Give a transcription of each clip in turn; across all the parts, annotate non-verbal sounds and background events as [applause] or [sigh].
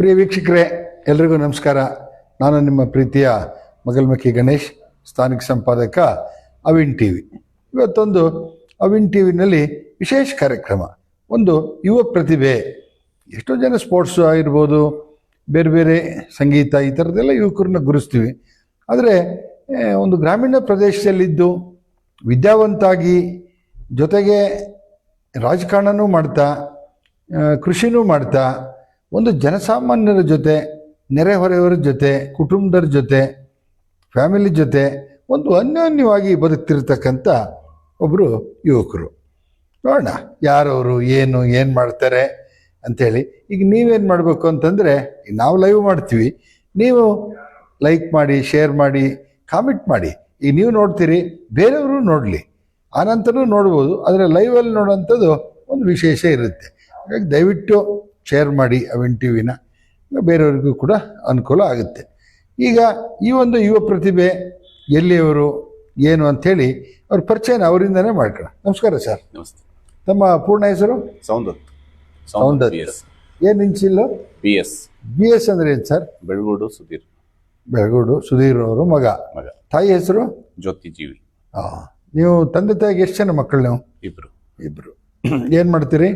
ಪ್ರಿಯ ವೀಕ್ಷಕರೇ, ಎಲ್ರಿಗೂ ನಮಸ್ಕಾರ. ನಾನು ನಿಮ್ಮ ಪ್ರೀತಿಯ ಮಗಲ್ಮಕ್ಕಿ ಗಣೇಶ್, ಸ್ಥಾನಿಕ ಸಂಪಾದಕ ಅವಿನ್ ಟಿ ವಿ ಇವತ್ತೊಂದು ಅವಿನ್ ಟಿ ವಿನಲ್ಲಿ ವಿಶೇಷ ಕಾರ್ಯಕ್ರಮ. ಒಂದು ಯುವ ಪ್ರತಿಭೆ. ಎಷ್ಟೋ ಜನ ಸ್ಪೋರ್ಟ್ಸ್ ಆಗಿರ್ಬೋದು, ಬೇರೆ ಬೇರೆ ಸಂಗೀತ, ಈ ಥರದ್ದೆಲ್ಲ ಯುವಕರನ್ನ ಗುರುಸ್ತೀವಿ. ಆದರೆ ಒಂದು ಗ್ರಾಮೀಣ ಪ್ರದೇಶದಲ್ಲಿದ್ದು ವಿದ್ಯಾವಂತಾಗಿ ಜೊತೆಗೆ ರಾಜಕಾರಣನೂ ಮಾಡ್ತಾ ಕೃಷಿನೂ ಮಾಡ್ತಾ ಒಂದು ಜನಸಾಮಾನ್ಯರ ಜೊತೆ ನೆರೆಹೊರೆಯವರ ಜೊತೆ ಕುಟುಂಬದರ ಜೊತೆ ಫ್ಯಾಮಿಲಿ ಜೊತೆ ಒಂದು ಅನ್ಯೋನ್ಯವಾಗಿ ಬದುಕ್ತಿರ್ತಕ್ಕಂಥ ಒಬ್ಬರು ಯುವಕರು. ನೋಡೋಣ, ಯಾರವರು, ಏನು ಏನು ಮಾಡ್ತಾರೆ ಅಂಥೇಳಿ ಈಗ ನೀವೇನು ಮಾಡಬೇಕು ಅಂತಂದರೆ ನಾವು ಲೈವ್ ಮಾಡ್ತೀವಿ. ನೀವು ಲೈಕ್ ಮಾಡಿ ಶೇರ್ ಮಾಡಿ ಕಾಮೆಂಟ್ ಮಾಡಿ. ಈಗ ನೀವು ನೋಡ್ತೀರಿ, ಬೇರೆಯವರು ನೋಡಲಿ. ಆನಂತರೂ ನೋಡ್ಬೋದು, ಆದರೆ ಲೈವಲ್ಲಿ ನೋಡೋಂಥದ್ದು ಒಂದು ವಿಶೇಷ ಇರುತ್ತೆ. ಹಾಗಾಗಿ ದಯವಿಟ್ಟು ಶೇರ್ ಮಾಡಿ ಅವೆನ್ ಟಿ ವಿನ ಬೇರೆಯವ್ರಿಗೂ ಕೂಡ ಅನುಕೂಲ ಆಗುತ್ತೆ. ಈಗ ಈ ಒಂದು ಯುವ ಪ್ರತಿಭೆ ಎಲ್ಲಿಯವರು ಏನು ಅಂಥೇಳಿ ಅವ್ರ ಪರಿಚಯನ ಅವರಿಂದನೇ ಮಾಡ್ಕೊಳ ನಮಸ್ಕಾರ ಸರ್. ನಮಸ್ತೆ. ತಮ್ಮ ಪೂರ್ಣ ಹೆಸರು? ಸೌಂದತ್. ಎಸ್ ಏನು ಇನ್ಸಿಲ್ಲು ಬಿ ಎಸ್ ಬಿ ಎಸ್ ಅಂದ್ರೆ ಏನು ಸರ್? ಬೆಳಗೋಡು ಸುಧೀರ್. ಬೆಳಗೋಡು ಸುಧೀರ್ ಅವರು ಮಗ. ಮಗ. ತಾಯಿ ಹೆಸರು? ಜ್ಯೋತಿ ಜೀವಿ. ಹಾಂ ನೀವು ತಂದೆ ತಾಯಿಗೆ ಎಷ್ಟು ಜನ ಮಕ್ಕಳು ನೀವು? ಇಬ್ಬರು ಇಬ್ಬರು ಏನು ಮಾಡ್ತೀರಿ?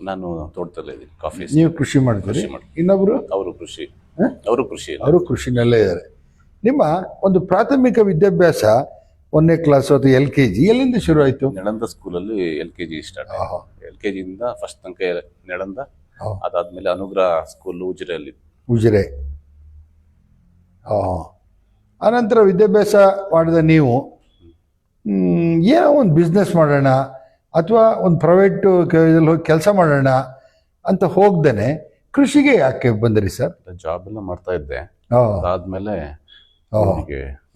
ನಾನು ತೋಟದಲ್ಲೇ ಇದ್ದೀನಿ ಕಾಫಿ ನೀವು ಕೃಷಿ ಮಾಡ್ತೀರಿ? ಕೃಷಿ ಮಾಡ್ತೀನಿ. ಇನ್ನೊಬ್ರು? ಅವರು ಕೃಷಿ? ಅವರು ಕೃಷಿ ಅವರು ಕೃಷಿನಲ್ಲೇ ಇದ್ದಾರೆ. ನಿಮ್ಮ ಒಂದು ಪ್ರಾಥಮಿಕ ವಿದ್ಯಾಭ್ಯಾಸ ಒಂದನೇ ಕ್ಲಾಸ್ ಅಥವಾ ಎಲ್ ಕೆ ಜಿ ಎಲ್ಲಿಂದ ಶುರು ಆಯಿತು? ನಡಂದ ಸ್ಕೂಲಲ್ಲಿ L K G start L K ಜಿಯಿಂದ first ತನಕ ನೆಡಂದ. ಅದಾದ್ಮೇಲೆ ಅನುಗ್ರಹ ಸ್ಕೂಲ್ ಉಜಿರೆಯಲ್ಲಿ. ಉಜಿರೆ. ಆ ಆನಂತರ ವಿದ್ಯಾಭ್ಯಾಸ ಮಾಡಿದ ನೀವು ಮ್, ಏನೋ ಒಂದು ಬಿಸ್ನೆಸ್ ಮಾಡೋಣ ಅಥವಾ ಒಂದು ಪ್ರೈವೇಟು ಇದ್ರಲ್ಲಿ ಹೋಗಿ ಕೆಲಸ ಮಾಡೋಣ ಅಂತ ಹೋಗ್ದೇನೆ ಕೃಷಿಗೆ ಯಾಕೆ ಬಂದ್ರಿ ಸರ್? ಜಾಬ್ ಎಲ್ಲ ಮಾಡ್ತಾ ಇದ್ದೆ. ಅದಾದ್ಮೇಲೆ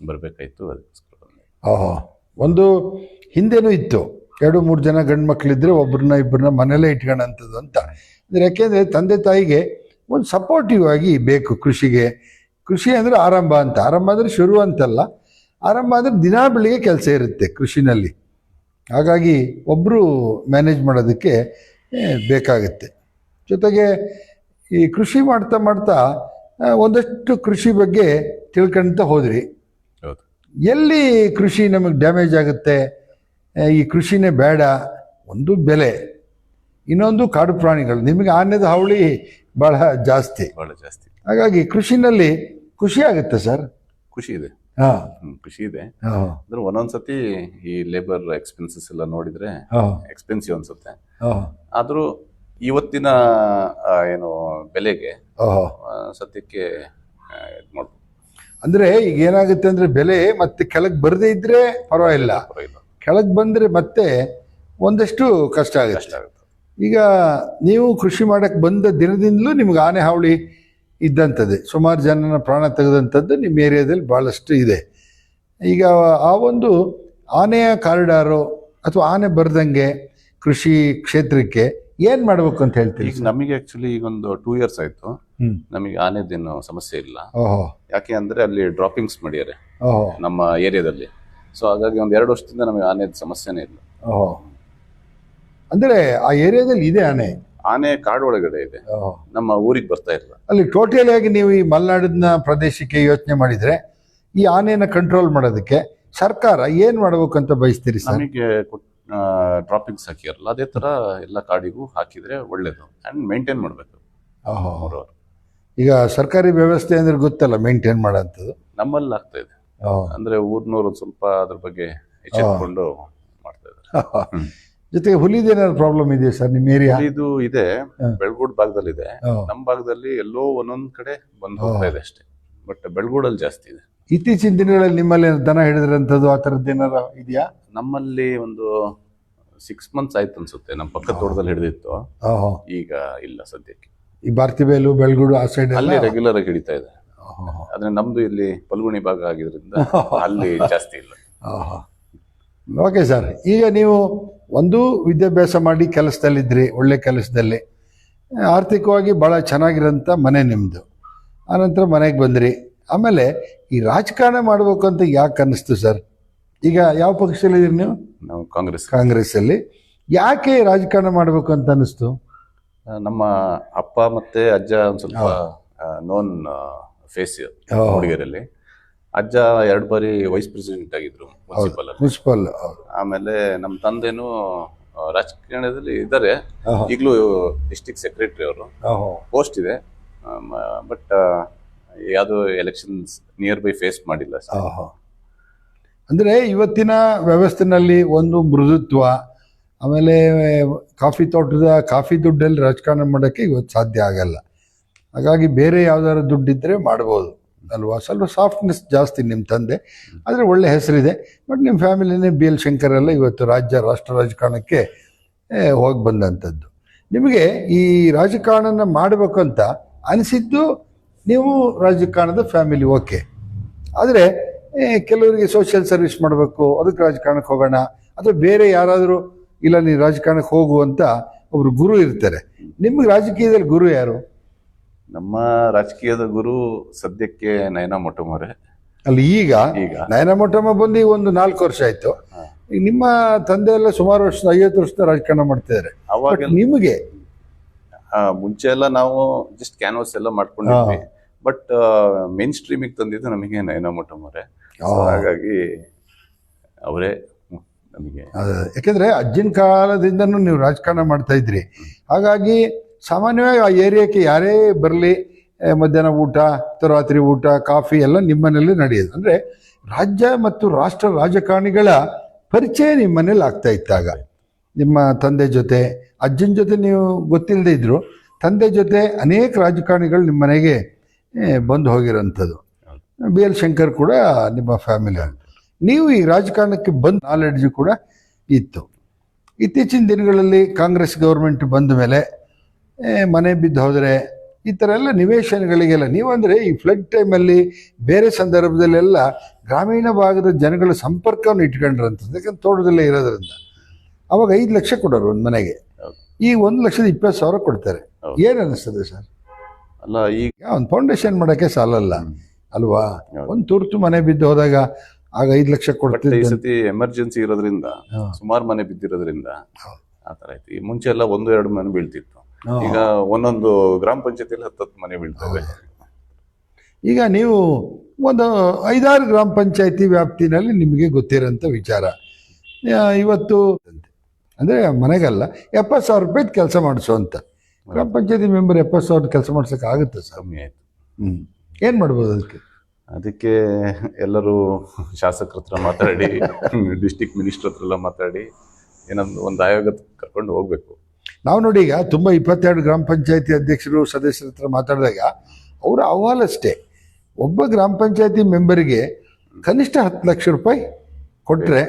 ಬರ್ಬೇಕಾಯ್ತು ಓಹೋ ಒಂದು ಹಿಂದೆನೂ ಇತ್ತು. ಎರಡು ಮೂರು ಜನ ಗಂಡು ಮಕ್ಕಳಿದ್ರೆ ಒಬ್ಬರನ್ನ ಇಬ್ಬರನ್ನ ಮನೆಯಲ್ಲೇ ಇಟ್ಕೊಳ್ಳೋಂಥದ್ದು ಅಂತ. ಅಂದ್ರೆ ಯಾಕೆಂದರೆ ತಂದೆ ತಾಯಿಗೆ ಒಂದು ಸಪೋರ್ಟಿವ್ ಆಗಿ ಬೇಕು ಕೃಷಿಗೆ. ಕೃಷಿ ಅಂದರೆ ಆರಂಭ ಅಂತ. ಆರಂಭ ಅಂದರೆ ಶುರು ಅಂತಲ್ಲ ಆರಂಭ ಅಂದರೆ ದಿನಾ ಬೆಳಿಗ್ಗೆ ಕೆಲಸ ಇರುತ್ತೆ ಕೃಷಿನಲ್ಲಿ. ಹಾಗಾಗಿ ಒಬ್ಬರು ಮ್ಯಾನೇಜ್ ಮಾಡೋದಕ್ಕೆ ಬೇಕಾಗುತ್ತೆ. ಜೊತೆಗೆ ಈ ಕೃಷಿ ಮಾಡ್ತಾ ಮಾಡ್ತಾ ಒಂದಷ್ಟು ಕೃಷಿ ಬಗ್ಗೆ ತಿಳ್ಕೊಂತ ಹೋದ್ರಿ. ಹೌದು. ಎಲ್ಲಿ ಕೃಷಿ ನಮಗೆ ಡ್ಯಾಮೇಜ್ ಆಗುತ್ತೆ? ಈ ಕೃಷಿನೇ ಬೇಡ ಒಂದು ಬೆಲೆ. ಇನ್ನೊಂದು ಕಾಡು ಪ್ರಾಣಿಗಳು ನಿಮಗೆ ಆನೆದ ಹಾವಳಿ ಭಾಳ ಜಾಸ್ತಿ. ಬಹಳ ಜಾಸ್ತಿ. ಹಾಗಾಗಿ ಕೃಷಿನಲ್ಲಿ ಖುಷಿ ಆಗುತ್ತೆ ಸರ್? ಖುಷಿ ಇದೆ. ಖುಷಿ ಇದೆ. ಅಂದ್ರೆ ಒಂದೊಂದ್ಸತಿ ಈ ಲೇಬರ್ ಎಕ್ಸ್ಪೆನ್ಸಸ್ ಎಲ್ಲ ನೋಡಿದ್ರೆ ಎಕ್ಸ್ಪೆನ್ಸಿವ್ ಅನ್ಸುತ್ತೆ. ಆದ್ರೂ ಇವತ್ತಿನ ಏನು ಬೆಲೆಗೆ ಸತ್ಯಕ್ಕೆ ಅಂದ್ರೆ ಸದ್ಯಕ್ಕೆ ಆ, ಮಾಡ್ಬೋದು. ಅಂದರೆ ಈಗ ಏನಾಗುತ್ತೆ ಅಂದ್ರೆ ಬೆಲೆ ಮತ್ತೆ ಕೆಳಗೆ ಬರದೇ ಇದ್ರೆ ಪರವಾಗಿಲ್ಲ. ಕೆಳಗೆ ಬಂದ್ರೆ ಮತ್ತೆ ಒಂದಷ್ಟು ಕಷ್ಟ ಆಗುತ್ತೆ. ಈಗ ನೀವು ಕೃಷಿ ಮಾಡಕ್ ಬಂದ ದಿನದಿಂದಲೂ ನಿಮ್ಗೆ ಆನೆ ಹಾವಳಿ ಇದ್ದಂಥದ್ದೇ ಸುಮಾರು ಜನನ ಪ್ರಾಣ ತೆಗೆದಂಥದ್ದು ನಿಮ್ಮ ಏರಿಯಾದಲ್ಲಿ ಭಾಳಷ್ಟು ಇದೆ. ಈಗ ಆ ಒಂದು ಆನೆಯ ಕಾರಿಡಾರು ಅಥವಾ ಆನೆ ಬರ್ದಂಗೆ ಕೃಷಿ ಕ್ಷೇತ್ರಕ್ಕೆ ಏನು ಮಾಡಬೇಕು ಅಂತ ಹೇಳ್ತೀವಿ ಈಗ ನಮಗೆ ಆಕ್ಚುಲಿ ಈಗ ಒಂದು ಟೂ ಇಯರ್ಸ್ ಆಯ್ತು. ನಮಗೆ ಆನೆದೇನು ಸಮಸ್ಯೆ ಇಲ್ಲ. ಯಾಕೆ ಅಂದ್ರೆ ಅಲ್ಲಿ ಡ್ರಾಪಿಂಗ್ಸ್ ಮಾಡ್ಯಾರೆ ನಮ್ಮ ಏರಿಯಾದಲ್ಲಿ. ಸೊ ಹಾಗಾಗಿ ಒಂದು ಎರಡು ವರ್ಷದಿಂದ ನಮಗೆ ಆನೆದ ಸಮಸ್ಯೆನೇ ಇಲ್ಲ. ಓಹೋ. ಅಂದರೆ ಆ ಏರಿಯಾದಲ್ಲಿ ಇದೆ ಆನೆ. ಆನೆ ಕಾಡು ಒಳಗಡೆ ಇದೆ ನಮ್ಮ ಊರಿಗೆ ಬರ್ತಾ ಇಲ್ಲ. ಅಲ್ಲಿ ಟೋಟಲ್ ಆಗಿ ನೀವು ಈ ಮಲೆನಾಡಿನ ಪ್ರದೇಶಕ್ಕೆ ಯೋಚನೆ ಮಾಡಿದ್ರೆ ಈ ಆನೆನ ಕಂಟ್ರೋಲ್ ಮಾಡೋದಕ್ಕೆ ಸರ್ಕಾರ ಏನು ಮಾಡಬೇಕು ಅಂತ ಬಯಸ್ತೀರಿ ಸರ್? ನಮಗೆ ಡ್ರಾಪಿಂಗ್ಸ್ ಹಾಕಿರಲ್ಲ. ಅದೇ ತರ ಎಲ್ಲ ಕಾಡಿಗೂ ಹಾಕಿದ್ರೆ ಒಳ್ಳೇದು ಅಂಡ್ ಮೇಂಟೈನ್ ಮಾಡಬೇಕು. ಈಗ ಸರ್ಕಾರಿ ವ್ಯವಸ್ಥೆ ಅಂದ್ರೆ ಗೊತ್ತಲ್ಲ ಮೇಂಟೈನ್ ಮಾಡೋಂಥದ್ದು ನಮ್ಮಲ್ಲಿ ಆಗ್ತಾ ಇದೆ. ಅಂದ್ರೆ ಊರ್ನವರು ಸ್ವಲ್ಪ ಅದ್ರ ಬಗ್ಗೆ ಎಚ್ಚೆತ್ಕೊಂಡು ಮಾಡ್ತಾ ಇದ್ದಾರೆ. ಜೊತೆಗೆ ಹುಲಿದೇನಾದ್ರು ಪ್ರಾಬ್ಲಮ್ ಇದೆಯಾ ಸರ್ ನಿಮ್ಮ ಏರಿಯಾ ಇದು ಇದೆ. ಬೆಳಗೂಡ್ ಭಾಗದಲ್ಲಿ ಇದೆ ನಮ್ಮ ಭಾಗದಲ್ಲಿ ಎಲ್ಲೋ ಒಂದೊಂದ್ ಕಡೆ ಬಂದು ಹೋಗ್ತಾ ಇದೆ ಅಷ್ಟೇ. ಬಟ್ ಬೆಳಗೂಡಲ್ಲಿ ಜಾಸ್ತಿ ಇದೆ. ಇತ್ತೀಚಿನ ದಿನಗಳಲ್ಲಿ ನಿಮ್ಮಲ್ಲಿ ದನ ಹಿಡಿದ್ರಂಥದ್ದು ಆ ಥರದ್ದು ಏನಾರ ಇದೆಯಾ? ನಮ್ಮಲ್ಲಿ ಒಂದು ಸಿಕ್ಸ್ ಮಂತ್ಸ್ ಆಯ್ತು ಅನ್ಸುತ್ತೆ. ನಮ್ಮ ಪಕ್ಕದ ತೋಟದಲ್ಲಿ ಹಿಡಿದಿತ್ತು. ಈಗ ಇಲ್ಲ ಸದ್ಯಕ್ಕೆ. ಈ ಭಾರತಿಬೇಲು ಬೆಳಗುಡು ಆ ಸೈಡ್ ಅಲ್ಲಿ ರೆಗ್ಯುಲರ್ ಆಗಿ ಹಿಡಿತಾ ಇದೆ. ಆದ್ರೆ ನಮ್ದು ಇಲ್ಲಿ ಪಲ್ಗುಣಿ ಭಾಗ ಆಗಿದ್ರಿಂದ ಅಲ್ಲಿ ಜಾಸ್ತಿ ಇಲ್ಲ. ಓಕೆ ಸರ್ ಈಗ ನೀವು ಒಂದು ವಿದ್ಯಾಭ್ಯಾಸ ಮಾಡಿ ಕೆಲಸದಲ್ಲಿದ್ದಿರಿ ಒಳ್ಳೆ ಕೆಲಸದಲ್ಲಿ. ಆರ್ಥಿಕವಾಗಿ ಭಾಳ ಚೆನ್ನಾಗಿರೋಂಥ ಮನೆ ನಿಮ್ಮದು ಆನಂತರ ಮನೆಗೆ ಬಂದಿರಿ. ಆಮೇಲೆ ಈ ರಾಜಕಾರಣ ಮಾಡಬೇಕು ಅಂತ ಯಾಕೆ ಅನ್ನಿಸ್ತು ಸರ್? ಈಗ ಯಾವ ಪಕ್ಷದಲ್ಲಿದ್ದೀರಿ ನೀವು? ನಾವು ಕಾಂಗ್ರೆಸ್. ಕಾಂಗ್ರೆಸ್ಸಲ್ಲಿ. ಯಾಕೆ ರಾಜಕಾರಣ ಮಾಡಬೇಕು ಅಂತ ಅನ್ನಿಸ್ತು? ನಮ್ಮ ಅಪ್ಪ ಮತ್ತು ಅಜ್ಜ ಒಂದು ಸ್ವಲ್ಪ ನೋನ್ ಫೇಸ್ ಓ. ಅಜ್ಜ ಎರಡು ಬಾರಿ ವೈಸ್ ಪ್ರೆಸಿಡೆಂಟ್ ಆಗಿದ್ರು ಮುನ್ಸಿಪಲ್ ಮುನ್ಸಿಪಲ್ ಆಮೇಲೆ ನಮ್ಮ ತಂದೆನೂ ರಾಜಕೀಯದಲ್ಲಿ ರಾಜಕಾರಣದಲ್ಲಿ ಇದ್ದಾರೆ. ಈಗಲೂ ಡಿಸ್ಟಿಕ್ ಸೆಕ್ರೆಟರಿ ಅವರು. ಪೋಸ್ಟ್ ಇದೆ. ಬಟ್ ಯಾವುದು ಎಲೆಕ್ಷನ್ಸ್ ನಿಯರ್ ಬೈ ಫೇಸ್ ಮಾಡಿಲ್ಲ. ಅಂದರೆ ಇವತ್ತಿನ ವ್ಯವಸ್ಥೆನಲ್ಲಿ ಒಂದು ಮೃದುತ್ವ ಆಮೇಲೆ ಕಾಫಿ ತೋಟದ ಕಾಫಿ ದುಡ್ಡಲ್ಲಿ ರಾಜಕಾರಣ ಮಾಡೋಕ್ಕೆ ಇವತ್ತು ಸಾಧ್ಯ ಆಗಲ್ಲ. ಹಾಗಾಗಿ ಬೇರೆ ಯಾವ್ದಾದ್ರು ದುಡ್ಡಿದ್ದರೆ ಮಾಡ್ಬೋದು. ಅಲ್ವಾ? ಸ್ವಲ್ಪ ಸಾಫ್ಟ್ನೆಸ್ ಜಾಸ್ತಿ ನಿಮ್ಮ ತಂದೆ. ಆದರೆ ಒಳ್ಳೆ ಹೆಸರಿದೆ. ಬಟ್ ನಿಮ್ಮ ಫ್ಯಾಮಿಲಿನೇ ಬಿ ಎಲ್ ಶಂಕರ್ ಎಲ್ಲ ಇವತ್ತು ರಾಜ್ಯ, ರಾಷ್ಟ್ರ ರಾಜಕಾರಣಕ್ಕೆ ಹೋಗಿ ಬಂದಂಥದ್ದು ನಿಮಗೆ ಈ ರಾಜಕಾರಣನ ಮಾಡಬೇಕು ಅಂತ ಅನಿಸಿದ್ದು ನೀವು ರಾಜಕಾರಣದ ಫ್ಯಾಮಿಲಿ, ಓಕೆ. ಆದರೆ ಕೆಲವರಿಗೆ ಸೋಷಿಯಲ್ ಸರ್ವಿಸ್ ಮಾಡಬೇಕು, ಅದಕ್ಕೆ ರಾಜಕಾರಣಕ್ಕೆ ಹೋಗೋಣ. ಅಥವಾ ಬೇರೆ ಯಾರಾದರೂ, ಇಲ್ಲ ನೀನು ರಾಜಕಾರಣಕ್ಕೆ ಹೋಗು ಅಂತ ಒಬ್ರು ಗುರು ಇರ್ತಾರೆ. ನಿಮ್ಗೆ ರಾಜಕೀಯದಲ್ಲಿ ಗುರು ಯಾರು? ನಮ್ಮ ರಾಜಕೀಯದ ಗುರು ಸದ್ಯಕ್ಕೆ ನಯನ ಮೊಟ್ಟಮೊರೆ. ಅಲ್ಲಿ ಈಗ ಈಗ. ನಯನ ಮೊಟ್ಟಮ್ಮ ಬಂದು ಈಗ ಒಂದು ನಾಲ್ಕು ವರ್ಷ ಆಯ್ತು. ನಿಮ್ಮ ತಂದೆ ಎಲ್ಲ ಸುಮಾರು ವರ್ಷದ ಐವತ್ತು ವರ್ಷದ ರಾಜಕಾರಣ ಮಾಡ್ತಿದ್ದಾರೆ ಅವಾಗ ನಿಮಗೆ? ಮುಂಚೆ ಎಲ್ಲ ನಾವು ಜಸ್ಟ್ ಕ್ಯಾನ್ವಾಸ್ ಎಲ್ಲ ಮಾಡ್ಕೊಂಡಿದ್ವಿ. ಬಟ್ ಮೇನ್ ಸ್ಟ್ರೀಮಿಗೆ ತಂದಿದ್ದು ನಮಗೆ ನಯನ ಮೊಟ್ಟಮೊರೆ. ಹಾಗಾಗಿ ಅವರೇ ನಮಗೆ. ಯಾಕೆಂದ್ರೆ ಅಜ್ಜಿನ ಕಾಲದಿಂದನೂ ನೀವು ರಾಜಕಾರಣ ಮಾಡ್ತಾ ಇದ್ರಿ. ಹಾಗಾಗಿ ಸಾಮಾನ್ಯವಾಗಿ ಆ ಏರಿಯಾಕ್ಕೆ ಯಾರೇ ಬರಲಿ ಮಧ್ಯಾಹ್ನ ಊಟ ತರಾತ್ರಿ ರಾತ್ರಿ ಊಟ, ಕಾಫಿ ಎಲ್ಲ ನಿಮ್ಮನೇಲಿ ನಡೆಯೋದು. ಅಂದರೆ ರಾಜ್ಯ ಮತ್ತು ರಾಷ್ಟ್ರ ರಾಜಕಾರಣಿಗಳ ಪರಿಚಯ ನಿಮ್ಮನೇಲಿ ಆಗ್ತಾ ಇತ್ತಾಗ ನಿಮ್ಮ ತಂದೆ ಜೊತೆ, ಅಜ್ಜನ ಜೊತೆ ನೀವು ಗೊತ್ತಿಲ್ಲದೆ ಇದ್ರು, ತಂದೆ ಜೊತೆ ಅನೇಕ ರಾಜಕಾರಣಿಗಳು ನಿಮ್ಮ ಮನೆಗೆ ಬಂದು ಹೋಗಿರೋಂಥದ್ದು ಬಿ ಎಲ್ ಶಂಕರ್ ಕೂಡ ನಿಮ್ಮ ಫ್ಯಾಮಿಲಿ ನೀವು ಈ ರಾಜಕಾರಣಕ್ಕೆ ಬಂದ ನಾಲೆಡ್ಜು ಕೂಡ ಇತ್ತು. ಇತ್ತೀಚಿನ ದಿನಗಳಲ್ಲಿ ಕಾಂಗ್ರೆಸ್ ಗೌರ್ಮೆಂಟ್ ಬಂದ ಮೇಲೆ ಮನೆ ಬಿದ್ದು ಹೋದರೆ ಈ ಥರ ಎಲ್ಲ ನಿವೇಶನಗಳಿಗೆಲ್ಲ ನೀವಂದರೆ ಈ ಫ್ಲಡ್ ಟೈಮಲ್ಲಿ ಬೇರೆ ಸಂದರ್ಭದಲ್ಲೆಲ್ಲ ಗ್ರಾಮೀಣ ಭಾಗದ ಜನಗಳ ಸಂಪರ್ಕವನ್ನು ಇಟ್ಕೊಂಡ್ರಂಥದ್ದು ಯಾಕಂದ್ರೆ ತೋಟದಲ್ಲೇ ಇರೋದ್ರಿಂದ. ಅವಾಗ ಐದು ಲಕ್ಷ ಕೊಡೋರು ಒಂದು ಮನೆಗೆ. ಈ ಒಂದು ಲಕ್ಷದ ಇಪ್ಪತ್ತು ಸಾವಿರ ಕೊಡ್ತಾರೆ. ಏನು ಅನ್ನಿಸ್ತದೆ ಸರ್? ಅಲ್ಲ ಈಗ ಒಂದು ಫೌಂಡೇಶನ್ ಮಾಡೋಕ್ಕೆ ಸಾಲಲ್ಲ. ಅಲ್ವಾ? ಒಂದು ತುರ್ತು ಮನೆ ಬಿದ್ದು ಹೋದಾಗ ಆಗ ಐದು ಲಕ್ಷ ಕೊಡ್ತಾರೆ ಈ ಸತಿ ಎಮರ್ಜೆನ್ಸಿ ಇರೋದ್ರಿಂದ ಸುಮಾರು ಮನೆ ಬಿದ್ದಿರೋದ್ರಿಂದ ಆ ಥರ ಐತಿ ಮುಂಚೆ ಎಲ್ಲ ಒಂದು ಎರಡು ಮನೆ ಬೀಳ್ತಿತ್ತು. ಈಗ ಒಂದೊಂದು ಗ್ರಾಮ ಪಂಚಾಯತಿಯಲ್ಲಿ ಹತ್ತತ್ತು ಮನೆ ಬೀಳ್ತವೆ. ಈಗ ನೀವು ಒಂದು ಐದಾರು ಗ್ರಾಮ ಪಂಚಾಯತಿ ವ್ಯಾಪ್ತಿನಲ್ಲಿ ನಿಮಗೆ ಗೊತ್ತಿರೋಂಥ ವಿಚಾರ. ಇವತ್ತು ಅಂದರೆ ಮನೆಗಲ್ಲ ಎಪ್ಪತ್ತು ಸಾವಿರ ರೂಪಾಯಿ ಕೆಲಸ ಮಾಡಿಸೋ ಅಂತ. ಗ್ರಾಮ ಪಂಚಾಯತಿ ಮೆಂಬರ್ ಎಪ್ಪತ್ತು ಸಾವಿರ ಕೆಲಸ ಮಾಡ್ಸೋಕೆ ಆಗುತ್ತೆ ಸರ್? ಕಮ್ಮಿ ಆಯ್ತು. ಹ್ಞೂ ಏನು ಮಾಡ್ಬೋದು ಅದಕ್ಕೆ? ಅದಕ್ಕೆ ಎಲ್ಲರೂ ಶಾಸಕರ ಹತ್ರ ಮಾತಾಡಿ [laughs] ಡಿಸ್ಟಿಕ್ ಮಿನಿಸ್ಟರ್ ಹತ್ರ ಎಲ್ಲ ಮಾತಾಡಿ ಏನೊಂದು ಒಂದು ಆಯೋಗ ಕರ್ಕೊಂಡು ಹೋಗ್ಬೇಕು. ನಾವು ನೋಡಿ ಈಗ ತುಂಬ ಇಪ್ಪತ್ತೆರಡು ಗ್ರಾಮ ಪಂಚಾಯತಿ ಅಧ್ಯಕ್ಷರು ಸದಸ್ಯರ ಹತ್ರ ಮಾತಾಡಿದಾಗ ಅವರ ಅಹವಾಲಷ್ಟೇ. ಒಬ್ಬ ಗ್ರಾಮ ಪಂಚಾಯತಿ ಮೆಂಬರಿಗೆ ಕನಿಷ್ಠ ಹತ್ತು ಲಕ್ಷ ರೂಪಾಯಿ ಕೊಟ್ಟರೆ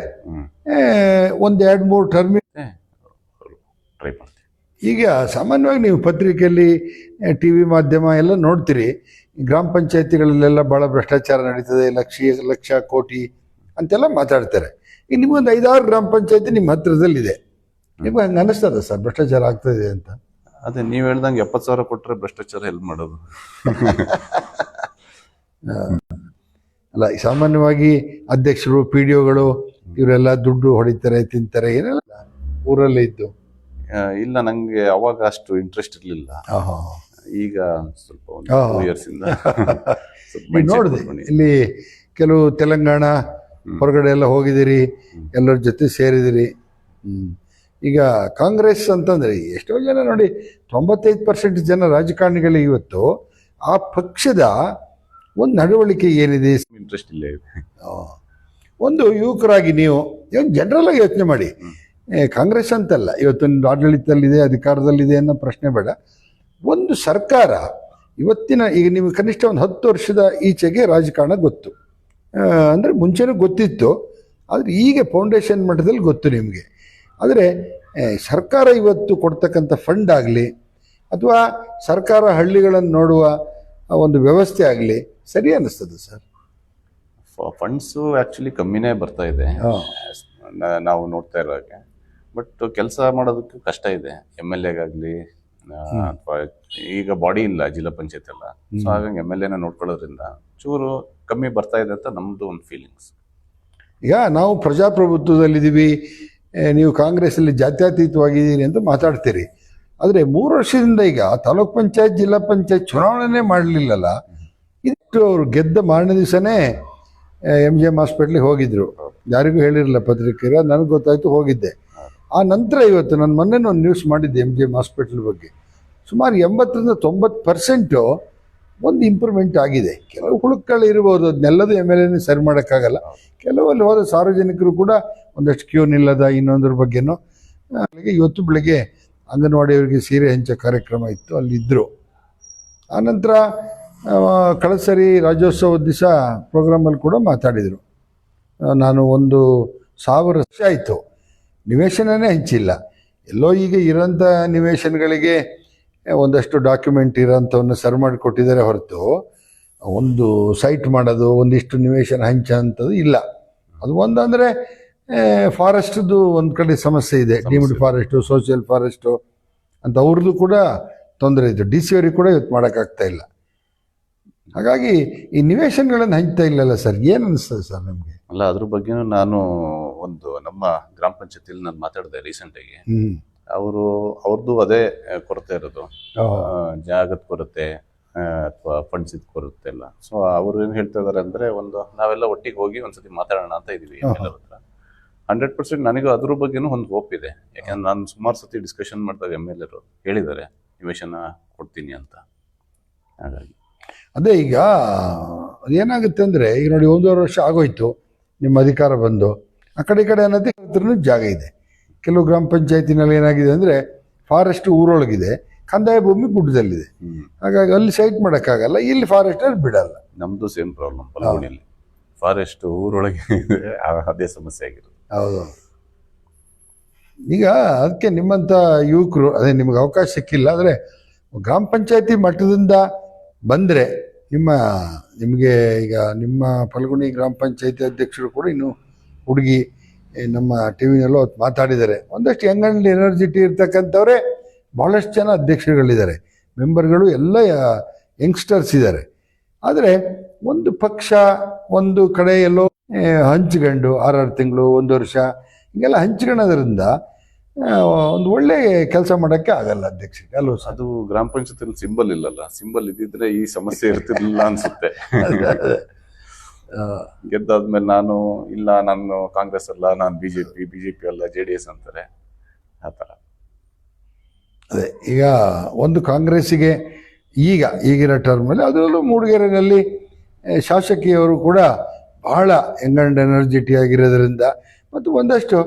ಒಂದು ಎರಡು ಮೂರು ಟರ್ಮಿ ಟ್ರೈ ಮಾಡ್ತೀವಿ ಈಗ ಸಾಮಾನ್ಯವಾಗಿ ನೀವು ಪತ್ರಿಕೆಯಲ್ಲಿ ಟಿ ವಿ ಮಾಧ್ಯಮ ಎಲ್ಲ ನೋಡ್ತೀರಿ. ಗ್ರಾಮ ಪಂಚಾಯತಿಗಳಲ್ಲೆಲ್ಲ ಭಾಳ ಭ್ರಷ್ಟಾಚಾರ ನಡೀತದೆ ಲಕ್ಷ ಲಕ್ಷ ಕೋಟಿ ಅಂತೆಲ್ಲ ಮಾತಾಡ್ತಾರೆ. ಈಗ ನಿಮಗೊಂದು ಐದಾರು ಗ್ರಾಮ ಪಂಚಾಯತಿ ನಿಮ್ಮ ಹತ್ರದಲ್ಲಿದೆ. ನಿಮ್ಗೆ ಹಂಗೆ ಅನ್ನಿಸ್ತದೆ ಸರ್ ಭ್ರಷ್ಟಾಚಾರ ಆಗ್ತದೆ ಅಂತ. ಅದೇ ನೀವು ಹೇಳ್ದಂಗೆ ಎಪ್ಪತ್ತು ಸಾವಿರ ಕೊಟ್ಟರೆ ಭ್ರಷ್ಟಾಚಾರ ಹೆಲ್ಪ್ ಮಾಡೋದು. [laughs] ಅಲ್ಲ ಸಾಮಾನ್ಯವಾಗಿ ಅಧ್ಯಕ್ಷರು ಪಿ ಡಿ ಒಗಳು ಇವರೆಲ್ಲ ದುಡ್ಡು ಹೊಡಿತಾರೆ ತಿಂತಾರೆ ಏನೆಲ್ಲ ಊರಲ್ಲೇ ಇದ್ದು. ಇಲ್ಲ ನಂಗೆ ಅವಾಗ ಅಷ್ಟು ಇಂಟ್ರೆಸ್ಟ್ ಇರಲಿಲ್ಲ. ಈಗ ಸ್ವಲ್ಪ ಇಯರ್ಸ್ ಇಂದ [laughs] ನೋಡಿದೆ ಇಲ್ಲಿ ಕೆಲವು ತೆಲಂಗಾಣ ಹೊರಗಡೆ ಎಲ್ಲ ಹೋಗಿದ್ದೀರಿ ಎಲ್ಲರ ಜೊತೆ ಸೇರಿದಿರಿ. ಈಗ ಕಾಂಗ್ರೆಸ್ ಅಂತಂದರೆ ಎಷ್ಟೋ ಜನ ನೋಡಿ ತೊಂಬತ್ತೈದು ಪರ್ಸೆಂಟ್ ಜನ ರಾಜಕಾರಣಿಗಳೇ ಇವತ್ತು ಆ ಪಕ್ಷದ ಒಂದು ನಡವಳಿಕೆ ಏನಿದೆ? ಇಂಟ್ರೆಸ್ಟ್ ಇಲ್ಲ ಒಂದು ಯುವಕರಾಗಿ ನೀವು ಇವಾಗ ಜನರಲ್ ಆಗಿ ಯೋಚನೆ ಮಾಡಿ. ಕಾಂಗ್ರೆಸ್ ಅಂತಲ್ಲ ಇವತ್ತು ನಿಮ್ದು ಆಡಳಿತದಲ್ಲಿದೆ ಅಧಿಕಾರದಲ್ಲಿದೆ ಅನ್ನೋ ಪ್ರಶ್ನೆ ಬೇಡ. ಒಂದು ಸರ್ಕಾರ ಇವತ್ತಿನ ಈಗ ನಿಮಗೆ ಕನಿಷ್ಠ ಒಂದು ಹತ್ತು ವರ್ಷದ ಈಚೆಗೆ ರಾಜಕಾರಣ ಗೊತ್ತು. ಅಂದ್ರೆ ಮುಂಚೆನೂ ಗೊತ್ತಿತ್ತು ಆದರೆ ಈಗ ಫೌಂಡೇಶನ್ ಮಟ್ಟದಲ್ಲಿ ಗೊತ್ತು ನಿಮಗೆ. ಆದರೆ ಸರ್ಕಾರ ಇವತ್ತು ಕೊಡ್ತಕ್ಕಂಥ ಫಂಡ್ ಆಗಲಿ ಅಥವಾ ಸರ್ಕಾರ ಹಳ್ಳಿಗಳನ್ನು ನೋಡುವ ಒಂದು ವ್ಯವಸ್ಥೆ ಆಗಲಿ ಸರಿ ಅನ್ನಿಸ್ತದೆ ಸರ್? ಫಂಡ್ಸು ಆ್ಯಕ್ಚುಲಿ ಕಮ್ಮಿನೇ ಬರ್ತಾ ಇದೆ. ನಾವು ನೋಡ್ತಾ ಇರೋಕ್ಕೆ. ಬಟ್ ಕೆಲಸ ಮಾಡೋದಕ್ಕೆ ಕಷ್ಟ ಇದೆ. ಎಂ ಎಲ್ ಎಗಾಗಲಿ ಅಥವಾ ಈಗ ಬಾಡಿ ಇಲ್ಲ ಜಿಲ್ಲಾ ಪಂಚಾಯತ್ ಎಲ್ಲ. ಸೊ ಹಾಗಾಗಿ ಎಂ ಎಲ್ ಎನ ನೋಡ್ಕೊಳ್ಳೋದ್ರಿಂದ ಚೂರು ಕಮ್ಮಿ ಬರ್ತಾ ಇದೆ ಅಂತ ನಮ್ಮದು ಒಂದು ಫೀಲಿಂಗ್ಸ್ ಈಗ ನಾವು ಪ್ರಜಾಪ್ರಭುತ್ವದಲ್ಲಿದ್ದೀವಿ ನೀವು ಕಾಂಗ್ರೆಸ್ಸಲ್ಲಿ ಜಾತ್ಯತೀತವಾಗಿದ್ದೀರಿ ಅಂತ ಮಾತಾಡ್ತೀರಿ. ಆದರೆ ಮೂರು ವರ್ಷದಿಂದ ಈಗ ತಾಲೂಕ್ ಪಂಚಾಯತ್, ಜಿಲ್ಲಾ ಪಂಚಾಯತ್ ಚುನಾವಣೆನೇ ಮಾಡಲಿಲ್ಲಲ್ಲ. ಇಷ್ಟು ಅವರು ಗೆದ್ದ ಮಾರನೇ ದಿವಸನೇ ಎಂ ಜಿ ಎಂ ಹಾಸ್ಪಿಟ್ಲಿಗೆ ಹೋಗಿದ್ರು. ಯಾರಿಗೂ ಹೇಳಿರಲಿಲ್ಲ ಪತ್ರಿಕೆಗೆ ನನಗೆ ಗೊತ್ತಾಯ್ತು, ಹೋಗಿದ್ದೆ. ಆ ನಂತರ ಇವತ್ತು ನಾನು ಮೊನ್ನೆ ಒಂದು ನ್ಯೂಸ್ ಮಾಡಿದ್ದೆ ಎಂ ಜಿ ಎಂ ಹಾಸ್ಪಿಟ್ಲ್ ಬಗ್ಗೆ. ಸುಮಾರು ಎಂಬತ್ತರಿಂದ ತೊಂಬತ್ತು ಪರ್ಸೆಂಟು ಒಂದು ಇಂಪ್ರೂವ್ಮೆಂಟ್ ಆಗಿದೆ. ಕೆಲವು ಹುಳುಕಳು ಇರ್ಬೋದು ಅದನ್ನೆಲ್ಲದೂ ಎಂ ಎಲ್ ಎನೇ ಸರಿ ಮಾಡೋಕ್ಕಾಗಲ್ಲ. ಕೆಲವಲ್ಲಿ ಹೋದ ಸಾರ್ವಜನಿಕರು ಕೂಡ ಒಂದಷ್ಟು ಕ್ಯೂ ನಿಲ್ಲದ ಇನ್ನೊಂದ್ರ ಬಗ್ಗೆನೂ ಅಲ್ಲಿಗೆ ಇವತ್ತು ಬೆಳಗ್ಗೆ ಅಂಗನವಾಡಿಯವರಿಗೆ ಸೀರೆ ಹಂಚೋ ಕಾರ್ಯಕ್ರಮ ಇತ್ತು ಅಲ್ಲಿದ್ದರು ಆನಂತರ ಕಳಸರಿ ರಾಜ್ಯೋತ್ಸವದ ದಿವಸ ಪ್ರೋಗ್ರಾಮಲ್ಲಿ ಕೂಡ ಮಾತಾಡಿದರು. ನಾನು ಒಂದು ಸಾವಿರ ವರ್ಷ ಆಯಿತು. ನಿವೇಶನನೇ ಹಂಚಿಲ್ಲ. ಎಲ್ಲೋ ಈಗ ಇರೋಂಥ ನಿವೇಶನಗಳಿಗೆ ಒಂದಷ್ಟು ಡಾಕ್ಯುಮೆಂಟ್ ಇರೋಂಥವನ್ನು ಸರ್ವ್ ಮಾಡಿ ಕೊಟ್ಟಿದ್ದಾರೆ ಹೊರತು, ಒಂದು ಸೈಟ್ ಮಾಡೋದು, ಒಂದಿಷ್ಟು ನಿವೇಶನ ಹಂಚ ಅಂಥದ್ದು ಇಲ್ಲ. ಅದು ಒಂದಂದರೆ ಫಾರೆಸ್ಟ್ದು ಒಂದು ಕಡೆ ಸಮಸ್ಯೆ ಇದೆ. ಡೀಮ್ಡ್ ಫಾರೆಸ್ಟು ಸೋಷಿಯಲ್ ಫಾರೆಸ್ಟು ಅಂತ ಅವ್ರದ್ದು ಕೂಡ ತೊಂದರೆ ಇದೆ. ಡಿ ಸಿ ಅವ್ರಿಗೆ ಕೂಡ ಇವತ್ತು ಮಾಡೋಕ್ಕಾಗ್ತಾ ಇಲ್ಲ. ಹಾಗಾಗಿ ಈ ನಿವೇಶನಗಳನ್ನು ಹಂಚ್ತಾ ಇಲ್ಲಲ್ಲ ಸರ್? ಏನು ಅನಿಸ್ತದೆ ಸರ್ ನಿಮಗೆ? ಅಲ್ಲ ಅದ್ರ ಬಗ್ಗೆನೂ ನಾನು ಒಂದು ನಮ್ಮ ಗ್ರಾಮ ಪಂಚಾಯತಿಲಿ ನಾನು ಮಾತಾಡಿದೆ ರೀಸೆಂಟಾಗಿ ಆಗಿ. ಅವರು ಅವ್ರದ್ದು ಅದೇ ಕೊರತೆ ಇರೋದು. ಜಾಗದ ಕೊರತೆ ಅಥವಾ ಫಂಡ್ಸ್ ಕೊರತೆ ಎಲ್ಲ. ಸೊ ಅವರು ಏನು ಹೇಳ್ತಾ ಇದ್ದಾರೆ ಅಂದ್ರೆ ಒಂದು ನಾವೆಲ್ಲ ಒಟ್ಟಿಗೆ ಹೋಗಿ ಒಂದ್ಸತಿ ಮಾತಾಡೋಣ ಅಂತ ಇದೀವಿ. ಎಲ್ಲರ ಹತ್ರ. ಹಂಡ್ರೆಡ್ ಪರ್ಸೆಂಟ್ ನನಗೂ ಅದ್ರ ಬಗ್ಗೆನೂ ಒಂದು ಹೋಪ್ ಇದೆ. ಯಾಕಂದ್ರೆ ನಾನು ಸುಮಾರು ಸತಿ ಡಿಸ್ಕಷನ್ ಮಾಡಿದಾಗ ಎಂ ಎಲ್ ಎರು ಹೇಳಿದ್ದಾರೆ ನಿವೇಶನ ಕೊಡ್ತೀನಿ ಅಂತ. ಹಾಗಾಗಿ. ಅದೇ ಈಗ ಏನಾಗುತ್ತೆ ಅಂದರೆ ಈಗ ನೋಡಿ ಒಂದೂವರೆ ವರ್ಷ ಆಗೋಯ್ತು ನಿಮ್ಮ ಅಧಿಕಾರ ಬಂದು. ಆ ಕಡೆ ಈ ಕಡೆ ಅನ್ನೋದೇ ಹತ್ರನೂ ಜಾಗ ಇದೆ. ಕೆಲವು ಗ್ರಾಮ ಪಂಚಾಯತಿನಲ್ಲಿ ಏನಾಗಿದೆ ಅಂದರೆ ಫಾರೆಸ್ಟ್ ಊರೊಳಗಿದೆ ಕಂದಾಯ ಭೂಮಿ ಗುಡ್ಡದಲ್ಲಿದೆ. ಹಾಗಾಗಿ ಅಲ್ಲಿ ಸೈಟ್ ಮಾಡೋಕ್ಕಾಗಲ್ಲ ಇಲ್ಲಿ ಫಾರೆಸ್ಟಲ್ಲಿ ಬಿಡಲ್ಲ. ನಮ್ದು ಸೇಮ್ ಪ್ರಾಬ್ಲಮ್ ಫಾರೆಸ್ಟ್ ಊರೊಳಗೆ ಇದೆ, [laughs] ಆ- ಅದೇ ಸಮಸ್ಯೆ ಆಗಿರೋದು. ಹೌದು. ಈಗ ಅದಕ್ಕೆ ನಿಮ್ಮಂಥ ಯುವಕರು, ಅದೇ ನಿಮ್ಗೆ ಅವಕಾಶ ಸಿಕ್ಕಿಲ್ಲ, ಆದರೆ ಗ್ರಾಮ ಪಂಚಾಯತಿ ಮಟ್ಟದಿಂದ ಬಂದರೆ ನಿಮ್ಮ, ನಿಮಗೆ ಈಗ ನಿಮ್ಮ ಫಲ್ಗುಣಿ ಗ್ರಾಮ ಪಂಚಾಯತಿ ಅಧ್ಯಕ್ಷರು ಕೂಡ ಇನ್ನು ಹುಡುಗಿ ನಮ್ಮ ಟಿ ವಿನಲ್ಲೂ ಅವತ್ತು ಮಾತಾಡಿದ್ದಾರೆ. ಒಂದಷ್ಟು ಯಂಗ್ ಆ್ಯಂಡ್ ಎನರ್ಜಿಟಿ ಇರ್ತಕ್ಕಂಥವರೇ ಭಾಳಷ್ಟು ಜನ ಅಧ್ಯಕ್ಷರುಗಳಿದ್ದಾರೆ. ಮೆಂಬರ್ಗಳು ಎಲ್ಲ ಯಂಗ್ಸ್ಟರ್ಸ್ ಇದ್ದಾರೆ. ಆದರೆ ಒಂದು ಪಕ್ಷ, ಒಂದು ಕಡೆ ಹಂಚ್ಕೊಂಡು ಆರಾರು ತಿಂಗಳು ಒಂದು ವರ್ಷ ಹೀಗೆಲ್ಲ ಹಂಚ್ಕೊಳ್ಳೋದ್ರಿಂದ ಒಂದು ಒಳ್ಳೆ ಕೆಲಸ ಮಾಡೋಕ್ಕೆ ಆಗಲ್ಲ ಅಧ್ಯಕ್ಷರಿಗೆ ಅಲ್ವ ಸರ್ ಅದು ಗ್ರಾಮ ಪಂಚಾಯತ್ ಸಿಂಬಲ್ ಇಲ್ಲಲ್ಲ? ಸಿಂಬಲ್ ಇದ್ದಿದ್ರೆ ಈ ಸಮಸ್ಯೆ ಇರ್ತಿರ್ಲಿಲ್ಲ ಅನ್ಸುತ್ತೆ. ಗೆದ್ದಾದ್ಮೇಲೆ ನಾನು ಇಲ್ಲ ನಾನು ಕಾಂಗ್ರೆಸ್ ಅಲ್ಲ ನಾನು ಬಿಜೆಪಿ ಬಿಜೆಪಿ ಅಲ್ಲ ಜೆ ಡಿ ಎಸ್ ಅಂತಾರೆ. ಆ ಥರ. ಅದೇ ಈಗ ಒಂದು ಕಾಂಗ್ರೆಸ್ಸಿಗೆ ಈಗ ಈಗಿನ ಟರ್ಮಲ್ಲಿ ಅದರಲ್ಲೂ ಮೂಡಿಗೆರೆಯಲ್ಲಿ ಶಾಸಕಿಯವರು ಕೂಡ ಬಹಳ ಯಂಗ್ ಆ್ಯಂಡ್ ಎನರ್ಜಿಟಿ ಆಗಿರೋದ್ರಿಂದ ಮತ್ತು ಒಂದಷ್ಟು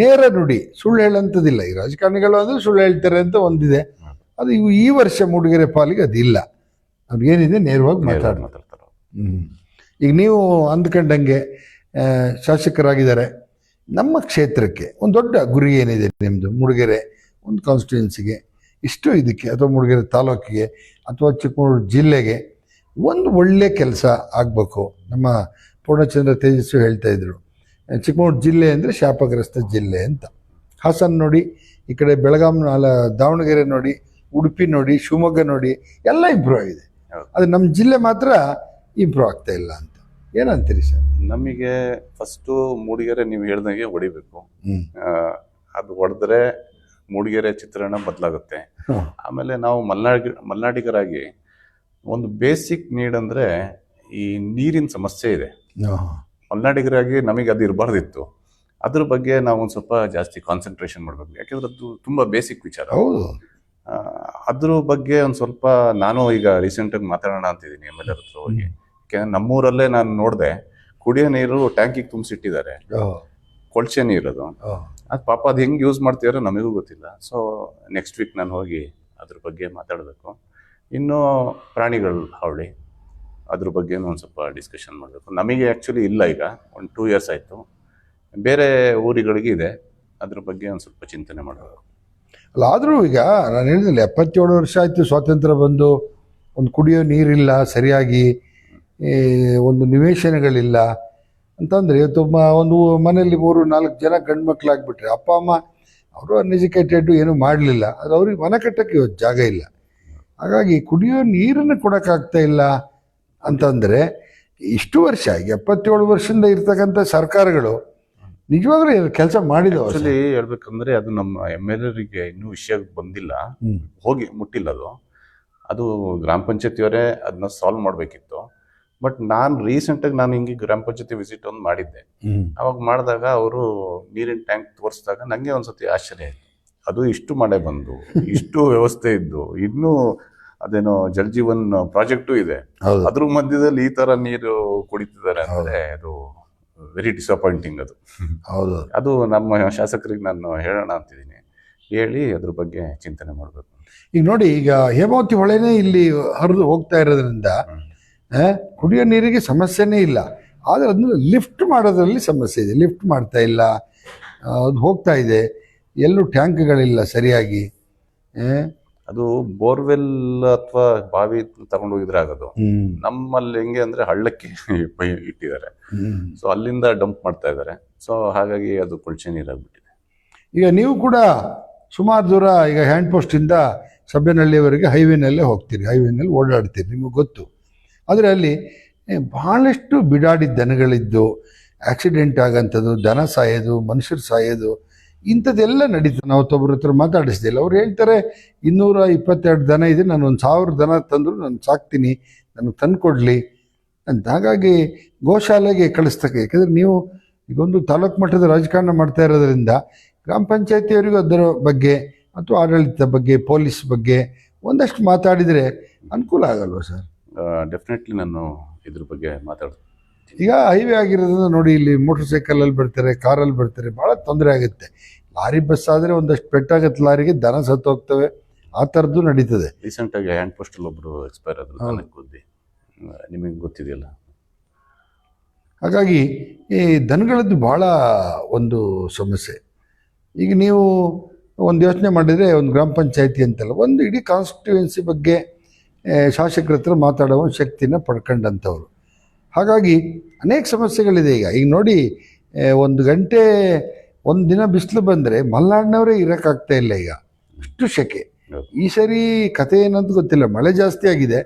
ನೇರ ನುಡಿ ಸುಳ್ಳು ಹೇಳಂಥದ್ದಿಲ್ಲ ಈ ರಾಜಕಾರಣಿಗಳು ಅಂದರೆ ಸುಳ್ಳು ಹೇಳ್ತಾರೆ ಅಂತ ಒಂದಿದೆ. ಅದು ಇವು ಈ ವರ್ಷ ಮೂಡಿಗೆರೆ ಪಾಲಿಗೆ ಅದಿಲ್ಲ. ಅವ್ರಿಗೇನಿದೆ ನೇರವಾಗಿ ಮಾತಾಡ ಮಾತಾಡ್ತಾರೆ. ಹ್ಞೂ ಈಗ ನೀವು ಅಂದ್ಕೊಂಡಂಗೆ ಶಾಸಕರಾಗಿದ್ದಾರೆ. ನಮ್ಮ ಕ್ಷೇತ್ರಕ್ಕೆ ಒಂದು ದೊಡ್ಡ ಗುರಿ ಏನಿದೆ ನಿಮ್ಮದು ಮೂಡಿಗೆರೆ ಒಂದು ಕಾನ್ಸ್ಟಿಟ್ಯೂನ್ಸಿಗೆ ಇಷ್ಟು ಇದಕ್ಕೆ ಅಥವಾ ಮೂಡಿಗೆರೆ ತಾಲೂಕಿಗೆ ಅಥವಾ ಚಿಕ್ಕಮಗಳೂರು ಜಿಲ್ಲೆಗೆ ಒಂದು ಒಳ್ಳೆ ಕೆಲಸ ಆಗಬೇಕು. ನಮ್ಮ ಪೂರ್ಣಚಂದ್ರ ತೇಜಸ್ವಿ ಹೇಳ್ತಾ ಇದ್ರು. ಚಿಕ್ಕಮಗಳೂರು ಜಿಲ್ಲೆ ಅಂದರೆ ಶಾಪಗ್ರಸ್ತ ಜಿಲ್ಲೆ ಅಂತ. ಹಾಸನ ನೋಡಿ ಈ ಕಡೆ ಬೆಳಗಾಂ ಅಲ್ಲ ದಾವಣಗೆರೆ ನೋಡಿ ಉಡುಪಿ ನೋಡಿ ಶಿವಮೊಗ್ಗ ನೋಡಿ ಎಲ್ಲ ಇಂಪ್ರೂವ್ ಆಗಿದೆ. ಅದು ನಮ್ಮ ಜಿಲ್ಲೆ ಮಾತ್ರ ಇಂಪ್ರೂವ್ ಆಗ್ತಾ ಇಲ್ಲ ಅಂತ. ಏನಂತೀರಿ ಸರ್? ನಮಗೆ ಫಸ್ಟು ಮೂಡಿಗೆರೆ ನೀವು ಹೇಳ್ದಂಗೆ ಹೊಡಿಬೇಕು. ಅದು ಹೊಡೆದ್ರೆ ಮೂಡಿಗೆರೆ ಚಿತ್ರಣ ಬದಲಾಗುತ್ತೆ. ಆಮೇಲೆ ನಾವು ಮಲ್ನಾಡಿ ಮಲ್ನಾಡಿಗರಾಗಿ ಒಂದು ಬೇಸಿಕ್ ನೀಡ್ ಅಂದರೆ ಈ ನೀರಿನ ಸಮಸ್ಯೆ ಇದೆ. ಮಲ್ನಾಡಿಗರಾಗಿ ನಮಗೆ ಅದು ಇರಬಾರ್ದಿತ್ತು. ಅದ್ರ ಬಗ್ಗೆ ನಾವು ಒಂದು ಸ್ವಲ್ಪ ಜಾಸ್ತಿ ಕಾನ್ಸಂಟ್ರೇಷನ್ ಮಾಡಬೇಕು. ಯಾಕೆಂದ್ರೆ ಅದು ತುಂಬ ಬೇಸಿಕ್ ವಿಚಾರ. ಹೌದು. ಅದ್ರ ಬಗ್ಗೆ ಒಂದು ಸ್ವಲ್ಪ ನಾನು ಈಗ ರೀಸೆಂಟಾಗಿ ಮಾತಾಡೋಣ ಅಂತಿದ್ದೀನಿ ಎಂ ಎಲ್ ಹತ್ರ ಹೋಗಿ. ಯಾಕೆಂದ್ರೆ ನಮ್ಮೂರಲ್ಲೇ ನಾನು ನೋಡಿದೆ ಕುಡಿಯೋ ನೀರು ಟ್ಯಾಂಕಿಗೆ ತುಂಬಿಸಿಟ್ಟಿದ್ದಾರೆ. ಕೊಳ್ಚೆ ನೀರದು ಅದು. ಪಾಪ ಅದು ಹೆಂಗೆ ಯೂಸ್ ಮಾಡ್ತಿದಾರೋ ನಮಗೂ ಗೊತ್ತಿಲ್ಲ. ಸೊ ನೆಕ್ಸ್ಟ್ ವೀಕ್ ನಾನು ಹೋಗಿ ಅದ್ರ ಬಗ್ಗೆ ಮಾತಾಡಬೇಕು. ಇನ್ನು ಪ್ರಾಣಿಗಳು ಹಾವಳಿ. ಅದ್ರ ಬಗ್ಗೆನೂ ಒಂದು ಸ್ವಲ್ಪ ಡಿಸ್ಕಷನ್ ಮಾಡಬೇಕು. ನಮಗೆ ಆ್ಯಕ್ಚುಲಿ ಇಲ್ಲ ಈಗ. ಒಂದು ಟೂ ಇಯರ್ಸ್ ಆಯಿತು. ಬೇರೆ ಊರುಗಳಿಗೆ ಇದೆ. ಅದ್ರ ಬಗ್ಗೆ ಒಂದು ಸ್ವಲ್ಪ ಚಿಂತನೆ ಮಾಡಬೇಕು. ಅಲ್ಲ, ಆದರೂ ಈಗ ನಾನು ಹೇಳಿದಿಲ್ಲ ಎಪ್ಪತ್ತೇಳು ವರ್ಷ ಆಯಿತು ಸ್ವಾತಂತ್ರ್ಯ ಬಂದು, ಒಂದು ಕುಡಿಯೋ ನೀರಿಲ್ಲ, ಸರಿಯಾಗಿ ಒಂದು ನಿವೇಶನಗಳಿಲ್ಲ. ಅಂತಂದರೆ ಮ- ಒಂದು ಮನೆಯಲ್ಲಿ ಮೂರು, ನಾಲ್ಕು ಜನ ಗಂಡು ಮಕ್ಕಳಾಗ್ಬಿಟ್ರೆ ಅಪ್ಪ, ಅಮ್ಮ, ಅವರು ಅನ್ಎಜುಕೇಟೆಡ್ ಏನೂ ಮಾಡಲಿಲ್ಲ. ಅದು ಅವ್ರಿಗೆ ಮನೆ ಕಟ್ಟೋಕ್ಕೆ ಇವತ್ತು ಜಾಗ ಇಲ್ಲ. ಹಾಗಾಗಿ ಕುಡಿಯೋ ನೀರನ್ನು ಕೊಡೋಕ್ಕಾಗ್ತಾ ಇಲ್ಲ. ಅಂತಂದರೆ ಇಷ್ಟು ವರ್ಷ ಎಪ್ಪತ್ತೇಳು ವರ್ಷದಿಂದ ಇರ್ತಕ್ಕಂಥ ಸರ್ಕಾರಗಳು ನಿಜವಾಗ್ಲೂ ಕೆಲಸ ಮಾಡಿದವ ಆಕ್ಚುಲಿ ಹೇಳ್ಬೇಕಂದ್ರೆ ಅದು ನಮ್ಮ ಎಂ ಎಲ್ ಎರಿಗೆ ಇನ್ನೂ ವಿಷಯ ಬಂದಿಲ್ಲ. ಹೋಗಿ ಮುಟ್ಟಿಲ್ಲ ಅದು. ಅದು ಗ್ರಾಮ ಪಂಚಾಯತಿಯವರೇ ಅದನ್ನ ಸಾಲ್ವ್ ಮಾಡಬೇಕಿತ್ತು. ಬಟ್ ನಾನು ರೀಸೆಂಟಾಗಿ ನಾನು ಹಿಂಗೆ ಗ್ರಾಮ ಪಂಚಾಯತಿ ವಿಸಿಟ್ ಒಂದು ಮಾಡಿದ್ದೆ. ಅವಾಗ ಮಾಡಿದಾಗ ಅವರು ನೀರಿನ ಟ್ಯಾಂಕ್ ತೋರಿಸಿದಾಗ ನನಗೆ ಒಂದ್ಸತಿ ಆಶ್ಚರ್ಯ ಆಯ್ತು. ಅದು ಇಷ್ಟು ಮಳೆ ಬಂದು ಇಷ್ಟು ವ್ಯವಸ್ಥೆ ಇದ್ದು ಇನ್ನೂ ಅದೇನೋ ಜಲ್ ಜೀವನ್ ಪ್ರಾಜೆಕ್ಟು ಇದೆ. ಅದ್ರ ಮಧ್ಯದಲ್ಲಿ ಈ ತರ ನೀರು ಕುಡಿತಿದ್ದಾರೆ ಅಂದ್ರೆ ಅದು ವೆರಿ ಡಿಸಪಾಯಿಂಟಿಂಗ್ ಅದು. ಹೌದು. ಅದು ನಮ್ಮ ಶಾಸಕರಿಗೆ ನಾನು ಹೇಳೋಣ ಅಂತಿದ್ದೀನಿ. ಹೇಳಿ ಅದ್ರ ಬಗ್ಗೆ ಚಿಂತನೆ ಮಾಡಬೇಕು. ಈಗ ನೋಡಿ ಈಗ ಹೇಮಾವತಿ ಹೊಳೆನೇ ಇಲ್ಲಿ ಹರಿದು ಹೋಗ್ತಾ ಇರೋದ್ರಿಂದ ಕುಡಿಯೋ ನೀರಿಗೆ ಸಮಸ್ಯೆನೇ ಇಲ್ಲ. ಆದರೆ ಅದನ್ನ ಲಿಫ್ಟ್ ಮಾಡೋದ್ರಲ್ಲಿ ಸಮಸ್ಯೆ ಇದೆ. ಲಿಫ್ಟ್ ಮಾಡ್ತಾ ಇಲ್ಲ. ಅದು ಹೋಗ್ತಾ ಇದೆ. ಎಲ್ಲೂ ಟ್ಯಾಂಕ್ಗಳಿಲ್ಲ ಸರಿಯಾಗಿ. ಅದು ಬೋರ್ವೆಲ್ ಅಥವಾ ಬಾವಿ ತಗೊಂಡು ಹೋಗಿದ್ರೆ ಆಗೋದು. ನಮ್ಮಲ್ಲಿ ಹೆಂಗೆ ಅಂದ್ರೆ ಹಳ್ಳಕ್ಕೆ [laughs] ಇಟ್ಟಿದ್ದಾರೆ. ಸೊ ಅಲ್ಲಿಂದ ಡಂಪ್ ಮಾಡ್ತಾ ಇದ್ದಾರೆ. ಸೊ ಹಾಗಾಗಿ ಅದು ಕೊಳ್ಚೆ ನೀರಾಗ್ಬಿಟ್ಟಿದೆ ಈಗ ನೀವು ಕೂಡ ಸುಮಾರು ದೂರ ಈಗ ಹ್ಯಾಂಡ್ ಪೋಸ್ಟಿಂದ ಸಬ್ಬೆನಹಳ್ಳಿಯವರೆಗೆ ಹೈವೇನಲ್ಲೇ ಹೋಗ್ತೀರಿ ಹೈವೇನಲ್ಲಿ ಓಡಾಡ್ತೀರಿ ನಿಮಗೆ ಗೊತ್ತು. ಆದರೆ ಅಲ್ಲಿ ಭಾಳಷ್ಟು ಬಹಳಷ್ಟು ಬಿಡಾಡಿ ದನಗಳಿದ್ದು ಆಕ್ಸಿಡೆಂಟ್ ಆಗೋಂಥದ್ದು ದನ ಸಾಯೋದು ಮನುಷ್ಯರು ಸಾಯೋದು ಇಂಥದ್ದೆಲ್ಲ ನಡೀತು. ನಾವು ತೊಬ್ಬರ ಹತ್ರ ಮಾತಾಡಿಸ್ದಿಲ್ಲ ಅವ್ರು ಹೇಳ್ತಾರೆ, ಇನ್ನೂರ ಇಪ್ಪತ್ತೆರಡು ದನ ಇದೆ, ನಾನು ಒಂದು ಸಾವಿರ ದನ ತಂದರೂ ನಾನು ಸಾಕ್ತೀನಿ, ನನಗೆ ತಂದು ಕೊಡಲಿ ಅಂತ. ಹಾಗಾಗಿ ಗೋಶಾಲೆಗೆ ಕಳಿಸ್ತಕ್ಕೆ. ಯಾಕಂದರೆ ನೀವು ಈಗೊಂದು ತಾಲೂಕು ಮಟ್ಟದ ರಾಜಕಾರಣ ಮಾಡ್ತಾ ಇರೋದರಿಂದ ಗ್ರಾಮ ಪಂಚಾಯತಿಯವರಿಗೂ ಅದರ ಬಗ್ಗೆ ಅಥವಾ ಆಡಳಿತ ಬಗ್ಗೆ, ಪೊಲೀಸ್ ಬಗ್ಗೆ ಒಂದಷ್ಟು ಮಾತಾಡಿದರೆ ಅನುಕೂಲ ಆಗಲ್ವಾ ಸರ್? ಡೆಫಿನೆಟ್ಲಿ ನಾನು ಇದ್ರ ಬಗ್ಗೆ ಮಾತಾಡ್ತೀನಿ. ಈಗ ಹೈವೇ ಆಗಿರೋದ್ರಿಂದ ನೋಡಿ ಇಲ್ಲಿ ಮೋಟರ್ ಸೈಕಲಲ್ಲಿ ಬರ್ತಾರೆ ಕಾರಲ್ಲಿ ಬರ್ತಾರೆ ಭಾಳ ತೊಂದರೆ ಆಗುತ್ತೆ. ಲಾರಿ ಬಸ್ ಆದರೆ ಒಂದಷ್ಟು ಪೆಟ್ಟಾಗುತ್ತೆ ಲಾರಿಗೆ ದನ ಸತ್ತು ಹೋಗ್ತವೆ. ಆ ಥರದ್ದು ನಡೀತದೆ. ರೀಸೆಂಟಾಗಿ ಹ್ಯಾಂಡ್ ಪೋಸ್ಟಲ್ಲಿ ಒಬ್ಬರು ಎಕ್ಸ್ಪೈರ್ ಆದ್ರು. ನನಗೆ ನಿಮಗೆ ಗೊತ್ತಿದೆಯಲ್ಲ? ಹಾಗಾಗಿ ಈ ದನಗಳದ್ದು ಭಾಳ ಒಂದು ಸಮಸ್ಯೆ. ಈಗ ನೀವು ಒಂದು ಯೋಚನೆ ಮಾಡಿದರೆ ಒಂದು ಗ್ರಾಮ ಪಂಚಾಯತಿ ಅಂತಲ್ಲ ಒಂದು ಇಡೀ ಕಾನ್ಸ್ಟಿಟ್ಯೂಯೆನ್ಸಿ ಬಗ್ಗೆ ಶಾಸಕರ ಹತ್ರ ಮಾತಾಡೋ ಶಕ್ತಿನ ಪಡ್ಕೊಂಡಂಥವ್ರು ಹಾಗಾಗಿ ಅನೇಕ ಸಮಸ್ಯೆಗಳಿದೆ ಈಗ. ಈಗ ನೋಡಿ ಒಂದು ಗಂಟೆ ಒಂದು ದಿನ ಬಿಸಿಲು ಬಂದರೆ ಮಲ್ನಾಡಿನವರೇ ಇರೋಕ್ಕಾಗ್ತಾ ಇಲ್ಲ ಈಗ. ಅಷ್ಟು ಶೆಕೆ. ಈ ಸರಿ ಕತೆ ಏನಂತ ಗೊತ್ತಿಲ್ಲ. ಮಳೆ ಜಾಸ್ತಿ ಆಗಿದೆ.